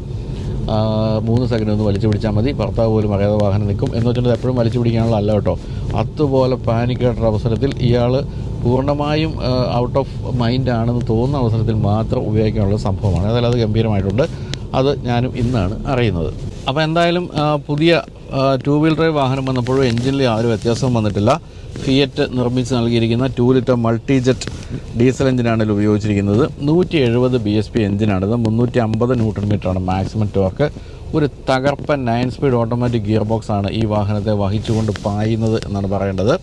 Speaker 1: മൂന്ന് സെക്കൻഡ് ഒന്ന് വലിച്ചു പിടിച്ചാൽ മതി. ഭർത്താവ് പോലും അറിയാതെ വാഹനം നിൽക്കും. എന്ന് വെച്ചിട്ട് എപ്പോഴും വലിച്ചു പിടിക്കാനുള്ള അല്ല കേട്ടോ. അതുപോലെ പാനിക്കേട്ട അവസരത്തിൽ ഇയാൾ പൂർണമായും ഔട്ട് ഓഫ് മൈൻഡ് ആണെന്ന് തോന്നുന്ന അവസരത്തിൽ മാത്രം ഉപയോഗിക്കാനുള്ള സംഭവമാണ്. അതായത് അത് ഗംഭീരമായിട്ടുണ്ട്. അത് ഞാനും ഇന്നാണ് അറിയുന്നത്. അപ്പോൾ എന്തായാലും പുതിയ ടൂ വീൽ ഡ്രൈവ് വാഹനം വന്നപ്പോഴും എഞ്ചിനിൽ ഒരു വ്യത്യാസവും വന്നിട്ടില്ല. ഫിയറ്റ് നിർമ്മിച്ച് നൽകിയിരിക്കുന്ന two litre multi jet diesel എഞ്ചിനാണ് ഇതിൽ ഉപയോഗിച്ചിരിക്കുന്നത്. നൂറ്റി എഴുപത് ബി എസ് പി എഞ്ചിനാണിത്. മുന്നൂറ്റി അമ്പത് ന്യൂട്രൺ മീറ്ററാണ് മാക്സിമം ടോർക്ക് ഒരു തകർപ്പൻ നയൻ സ്പീഡ് ഓട്ടോമാറ്റിക് ഗിയർ ബോക്സാണ് ഈ വാഹനത്തെ വഹിച്ചുകൊണ്ട് പായുന്നത് എന്നാണ് പറയേണ്ടത്. ആ,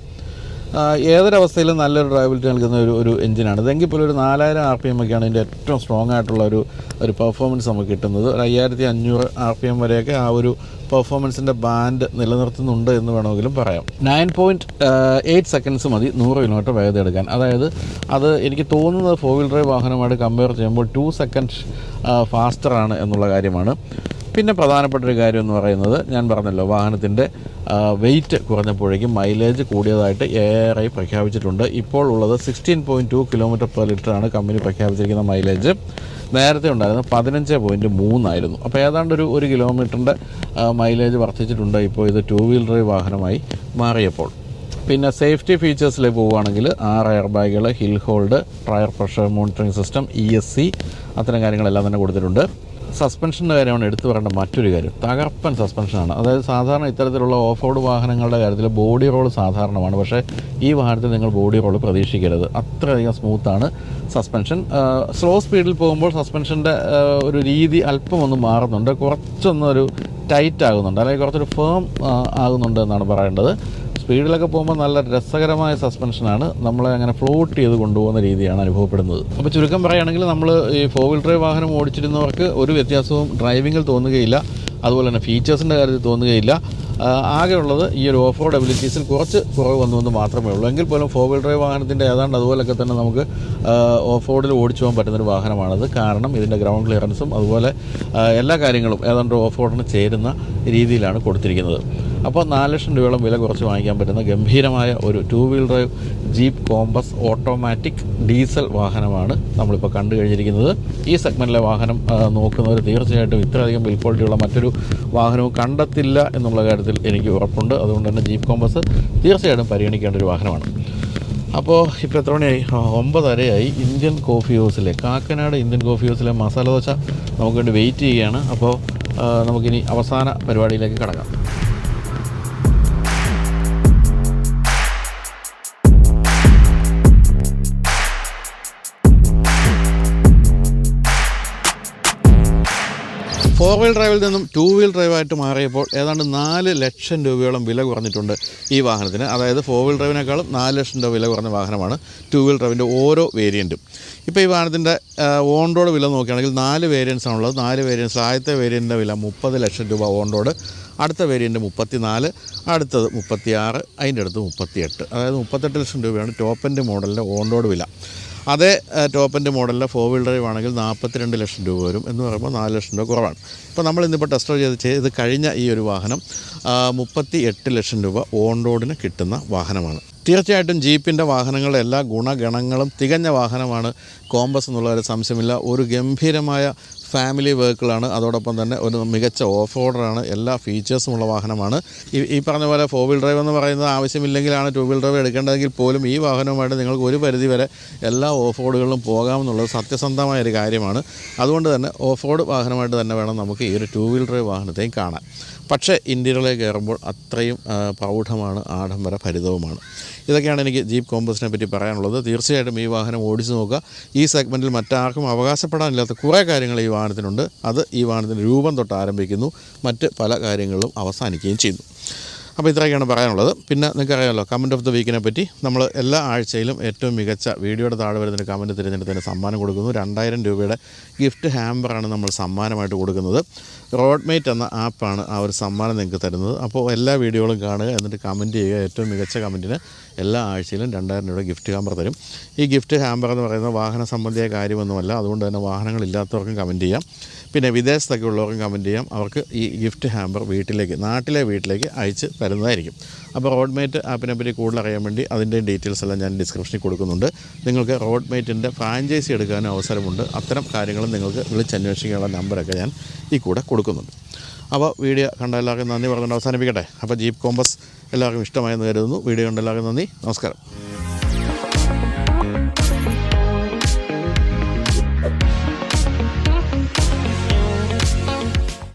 Speaker 1: ഏതൊരവസ്ഥയിലും നല്ലൊരു ഡ്രൈവബിലിറ്റി നൽകുന്ന ഒരു ഒരു എഞ്ചിനാണ് ഇതെങ്കിൽ പോലും ഒരു നാലായിരം ആർ പി എം ഒക്കെയാണ് ഇതിന്റെ ഏറ്റവും സ്ട്രോങ് ആയിട്ടുള്ള ഒരു ഒരു പെർഫോമൻസ് നമുക്ക് കിട്ടുന്നത്. ഒരു അയ്യായിരത്തി അഞ്ഞൂറ് ആർ പി എം വരെയൊക്കെ ആ ഒരു പെർഫോമൻസിന്റെ ബാൻഡ് നിലനിർത്തുന്നുണ്ട് എന്ന് വേണമെങ്കിലും പറയാം. നയൻ പോയിന്റ് എയ്റ്റ് സെക്കൻഡ്സ് മതി നൂറ് കിലോമീറ്റർ വേഗത എടുക്കാൻ. അതായത് അത് എനിക്ക് തോന്നുന്നത് ഫോർ വീൽ ഡ്രൈവ് വാഹനമായിട്ട് കമ്പയർ ചെയ്യുമ്പോൾ ടു സെക്കൻഡ് ഫാസ്റ്ററാണ് എന്നുള്ള കാര്യമാണ്. പിന്നെ പ്രധാനപ്പെട്ട ഒരു കാര്യം എന്ന് പറയുന്നത് ഞാൻ പറഞ്ഞല്ലോ വാഹനത്തിന്റെ വെയിറ്റ് കുറഞ്ഞപ്പോഴേക്കും മൈലേജ് കൂടിയതായിട്ട് ഏറെ പ്രഖ്യാപിച്ചിട്ടുണ്ട്. ഇപ്പോൾ ഉള്ളത് sixteen point two kilometre per ലിറ്ററാണ് company പ്രഖ്യാപിച്ചിരിക്കുന്ന മൈലേജ് നേരത്തെ ഉണ്ടായിരുന്നു പതിനഞ്ച് പോയിന്റ് മൂന്നായിരുന്നു അപ്പോൾ ഏതാണ്ട് ഒരു ഒരു കിലോമീറ്ററിന്റെ മൈലേജ് വർദ്ധിച്ചിട്ടുണ്ട് ഇപ്പോൾ ഇത് ടു വീലർ വാഹനമായി മാറിയപ്പോൾ. പിന്നെ സേഫ്റ്റി ഫീച്ചേഴ്സിൽ പോവുകയാണെങ്കിൽ ആറ് എയർ ബാഗുകൾ hill hold tyre pressure monitoring system E S C അത്തരം കാര്യങ്ങളെല്ലാം തന്നെ കൊടുത്തിട്ടുണ്ട്. സസ്പെൻഷന്റെ കാര്യമാണ് എടുത്തു പറയേണ്ട മറ്റൊരു കാര്യം. തകർപ്പൻ സസ്പെൻഷനാണ് അതായത് സാധാരണ ഇത്തരത്തിലുള്ള ഓഫ് റോഡ് വാഹനങ്ങളുടെ കാര്യത്തിൽ ബോഡി റോൾ സാധാരണമാണ്. പക്ഷേ ഈ വാഹനത്തിൽ നിങ്ങൾ ബോഡി റോൾ പ്രതീക്ഷിക്കരുത്. അത്രയധികം സ്മൂത്താണ് സസ്പെൻഷൻ സ്ലോ സ്പീഡിൽ പോകുമ്പോൾ സസ്പെൻഷന്റെ ഒരു രീതി അല്പം ഒന്ന് മാറുന്നുണ്ട്. കുറച്ചൊന്നൊരു ടൈറ്റ് ആകുന്നുണ്ട്. അല്ലെങ്കിൽ കുറച്ചൊരു ഫേം ആകുന്നുണ്ട് എന്നാണ് പറയേണ്ടത്. സ്പീഡിലൊക്കെ പോകുമ്പോൾ നല്ല രസകരമായ സസ്പെൻഷനാണ്. നമ്മളെ അങ്ങനെ ഫ്ലോട്ട് ചെയ്ത് കൊണ്ടുപോകുന്ന രീതിയാണ് അനുഭവപ്പെടുന്നത്. അപ്പോൾ ചുരുക്കം പറയുകയാണെങ്കിൽ നമ്മൾ ഈ ഫോർ വീൽ ഡ്രൈവ് വാഹനം ഓടിച്ചിരുന്നവർക്ക് ഒരു വ്യത്യാസവും ഡ്രൈവിങ്ങിൽ തോന്നുകയില്ല. അതുപോലെ തന്നെ ഫീച്ചേഴ്സിന്റെ കാര്യത്തിൽ തോന്നുകയില്ല. ആകെയുള്ളത് ഈ ഒരു ഓഫ് റോഡ് എബിലിറ്റീസിൽ കുറച്ച് കുറവ് വന്നുവെന്ന് മാത്രമേ ഉള്ളൂ. എങ്കിൽ പോലും ഫോർ വീൽ ഡ്രൈവ് വാഹനത്തിന്റെ ഏതാണ്ട് അതുപോലൊക്കെ തന്നെ നമുക്ക് ഓഫ് റോഡിൽ ഓടിച്ചു പോകാൻ പറ്റുന്നൊരു വാഹനമാണത്. കാരണം ഇതിന്റെ ഗ്രൗണ്ട് ക്ലിയറൻസും അതുപോലെ എല്ലാ കാര്യങ്ങളും ഏതാണ്ട് ഓഫ് റോഡിന് ചേരുന്ന രീതിയിലാണ് കൊടുത്തിരിക്കുന്നത്. അപ്പോൾ നാല് ലക്ഷം രൂപയോളം വില കുറച്ച് വാങ്ങിക്കാൻ പറ്റുന്ന ഗംഭീരമായ ഒരു two wheel drive Jeep Compass automatic diesel വാഹനമാണ് നമ്മളിപ്പോൾ കണ്ടു കഴിഞ്ഞിരിക്കുന്നത്. ഈ സെഗ്മെന്റിലെ വാഹനം നോക്കുന്നവർ തീർച്ചയായിട്ടും ഇത്രയധികം ബിൽ ക്വാളിറ്റിയുള്ള മറ്റൊരു വാഹനവും കണ്ടെത്തില്ല എന്നുള്ള കാര്യത്തിൽ എനിക്ക് ഉറപ്പുണ്ട്. അതുകൊണ്ട് തന്നെ ജീപ്പ് കോമ്പസ് തീർച്ചയായിട്ടും പരിഗണിക്കേണ്ട ഒരു വാഹനമാണ്. അപ്പോൾ ഇപ്പോൾ എത്ര മണിയായി? ഒമ്പതരയായി. ഇന്ത്യൻ കോഫി ഹൗസിലെ കാക്കനാട് ഇന്ത്യൻ കോഫി ഹൗസിലെ മസാല ദോശ നമുക്ക് വേണ്ടി വെയിറ്റ് ചെയ്യുകയാണ്. അപ്പോൾ നമുക്കിനി അവസാന പരിപാടിയിലേക്ക് കടക്കാം. ഫോർ വീൽ ഡ്രൈവിൽ നിന്നും ടു വീൽ ഡ്രൈവായിട്ട് മാറിയപ്പോൾ ഏതാണ്ട് നാല് ലക്ഷം രൂപയോളം വില കുറഞ്ഞിട്ടുണ്ട് ഈ വാഹനത്തിന്. അതായത് ഫോർ വീൽ ഡ്രൈവിനേക്കാളും നാല് ലക്ഷം രൂപ വില കുറഞ്ഞ വാഹനമാണ് ടു വീൽ ഡ്രൈവിന്റെ ഓരോ വേരിയന്റും ഇപ്പോൾ ഈ വാഹനത്തിന്റെ ഓൺ റോഡ് വില നോക്കുകയാണെങ്കിൽ നാല് വേരിയൻസ് ആണുള്ളത്. നാല് വേരിയൻസ് ആദ്യത്തെ വേരിയന്റിന്റെ വില മുപ്പത് ലക്ഷം രൂപ ഓൺ റോഡ് അടുത്ത വേരിയന്റ് മുപ്പത്തി നാല് അടുത്തത് മുപ്പത്തി ആറ് അതിന്റെ അടുത്ത് മുപ്പത്തിയെട്ട്. അതായത് മുപ്പത്തെട്ട് ലക്ഷം രൂപയാണ് ടോപ്പന്റെ മോഡലിന്റെ ഓൺ റോഡ് വില. അതേ ടോപ്പന്റെ മോഡലിലെ ഫോർ വീൽ ഡ്രൈവ് ആണെങ്കിൽ നാൽപ്പത്തിരണ്ട് ലക്ഷം രൂപ വരും എന്ന് പറയുമ്പോൾ നാല് ലക്ഷം രൂപ കുറവാണ്. ഇപ്പോൾ നമ്മൾ ഇന്നിപ്പോൾ ടെസ്റ്റ് ചെയ്ത് ചെയ്ത് കഴിഞ്ഞ ഈ ഒരു വാഹനം മുപ്പത്തി എട്ട് ലക്ഷം രൂപ ഓൺ റോഡിന് കിട്ടുന്ന വാഹനമാണ്. തീർച്ചയായിട്ടും ജീപ്പിന്റെ വാഹനങ്ങളുടെ എല്ലാ ഗുണഗണങ്ങളും തികഞ്ഞ വാഹനമാണ് കോമ്പസ് എന്നുള്ള ഒരു സംശയമില്ല. ഒരു ഗംഭീരമായ ഫാമിലി വെഹിക്കിളാണ്. അതോടൊപ്പം തന്നെ ഒരു മികച്ച ഓഫ് റോഡറാണ് എല്ലാ ഫീച്ചേഴ്സും ഉള്ള വാഹനമാണ്. ഈ ഈ പറഞ്ഞ പോലെ ഫോർ വീൽ ഡ്രൈവ് എന്ന് പറയുന്നത് ആവശ്യമില്ലെങ്കിലാണ് ടു വീൽ ഡ്രൈവ് എടുക്കേണ്ടതെങ്കിൽ പോലും ഈ വാഹനവുമായിട്ട് നിങ്ങൾക്ക് ഒരു പരിധി വരെ എല്ലാ ഓഫ് റോഡുകളിലും പോകാമെന്നുള്ളത് സത്യസന്ധമായ ഒരു കാര്യമാണ്. അതുകൊണ്ട് തന്നെ ഓഫ് റോഡ് വാഹനമായിട്ട് തന്നെ വേണം നമുക്ക് ഈ ഒരു ടു വീൽ ഡ്രൈവ് വാഹനത്തെയും കാണാൻ. പക്ഷേ ഇന്റീരിയറിലേക്ക് കയറുമ്പോൾ അത്രയും പ്രൗഢമാണ് ആഡംബര ഭരിതവുമാണ്. ഇതൊക്കെയാണ് എനിക്ക് ജീപ്പ് കോമ്പസിനെ പറ്റി പറയാനുള്ളത്. തീർച്ചയായിട്ടും ഈ വാഹനം ഓടിച്ചു നോക്കുക. ഈ സെഗ്മെന്റിൽ മറ്റാർക്കും അവകാശപ്പെടാനില്ലാത്ത കുറേ കാര്യങ്ങൾ ഈ വാഹനത്തിനുണ്ട്. അത് ഈ വാഹനത്തിന്റെ രൂപം തൊട്ട് ആരംഭിക്കുന്നു. മറ്റ് പല കാര്യങ്ങളും അവസാനിക്കുകയും ചെയ്യുന്നു. അപ്പോൾ ഇത്രയൊക്കെയാണ് പറയാനുള്ളത്. പിന്നെ നിങ്ങൾക്കറിയാമല്ലോ കമന്റ് ഓഫ് ദ വീക്കിനെ പറ്റി നമ്മൾ എല്ലാ ആഴ്ചയിലും ഏറ്റവും മികച്ച വീഡിയോയുടെ താഴെ വരുന്നൊരു കമന്റ് തിരഞ്ഞെടുത്തതിന് സമ്മാനം കൊടുക്കുന്നു. രണ്ടായിരം രൂപയുടെ ഗിഫ്റ്റ് ഹാമ്പറാണ് നമ്മൾ സമ്മാനമായിട്ട് കൊടുക്കുന്നത്. റോഡ് മേറ്റ് എന്ന ആപ്പാണ് ആ ഒരു സമ്മാനം നിങ്ങൾക്ക് തരുന്നത്. അപ്പോൾ എല്ലാ വീഡിയോകളും കാണുക എന്നിട്ട് കമന്റ് ചെയ്യുക. ഏറ്റവും മികച്ച കമന്റിന് എല്ലാ ആഴ്ചയിലും രണ്ടായിരം രൂപയുടെ ഗിഫ്റ്റ് ഹാമ്പർ തരും. ഈ ഗിഫ്റ്റ് ഹാമ്പർ എന്ന് പറയുന്നത് വാഹന സംബന്ധിയായ കാര്യമൊന്നുമല്ല. അതുകൊണ്ട് തന്നെ വാഹനങ്ങളില്ലാത്തവർക്കും കമന്റ് ചെയ്യാം. പിന്നെ വിദേശത്തൊക്കെ ഉള്ളവർക്കും കമന്റ് ചെയ്യാം. അവർക്ക് ഈ ഗിഫ്റ്റ് ഹാമ്പർ വീട്ടിലേക്ക് നാട്ടിലെ വീട്ടിലേക്ക് അയച്ച് തരുന്നതായിരിക്കും. അപ്പോൾ റോഡ് മേറ്റ് ആപ്പിനെ പറ്റി കൂടുതൽ അറിയാൻ വേണ്ടി അതിന്റെ ഡീറ്റെയിൽസ് എല്ലാം ഞാൻ ഡിസ്ക്രിപ്ഷനിൽ കൊടുക്കുന്നുണ്ട്. നിങ്ങൾക്ക് റോഡ് മേറ്റിന്റെ ഫ്രാഞ്ചൈസി എടുക്കാനും അവസരമുണ്ട്. അത്തരം കാര്യങ്ങളും നിങ്ങൾക്ക് വിളിച്ചന്വേഷിക്കാനുള്ള നമ്പറൊക്കെ ഞാൻ ഈ കൂടെ കൊടുക്കുന്നുണ്ട്. അപ്പോൾ വീഡിയോ കണ്ട എല്ലാവർക്കും നന്ദി പറഞ്ഞുകൊണ്ട് അവസാനിപ്പിക്കട്ടെ. അപ്പോൾ ജീപ്പ് കോമ്പസ് എല്ലാവർക്കും ഇഷ്ടമായെന്ന് കരുതുന്നു. വീഡിയോ കണ്ട എല്ലാവർക്കും നന്ദി. നമസ്കാരം.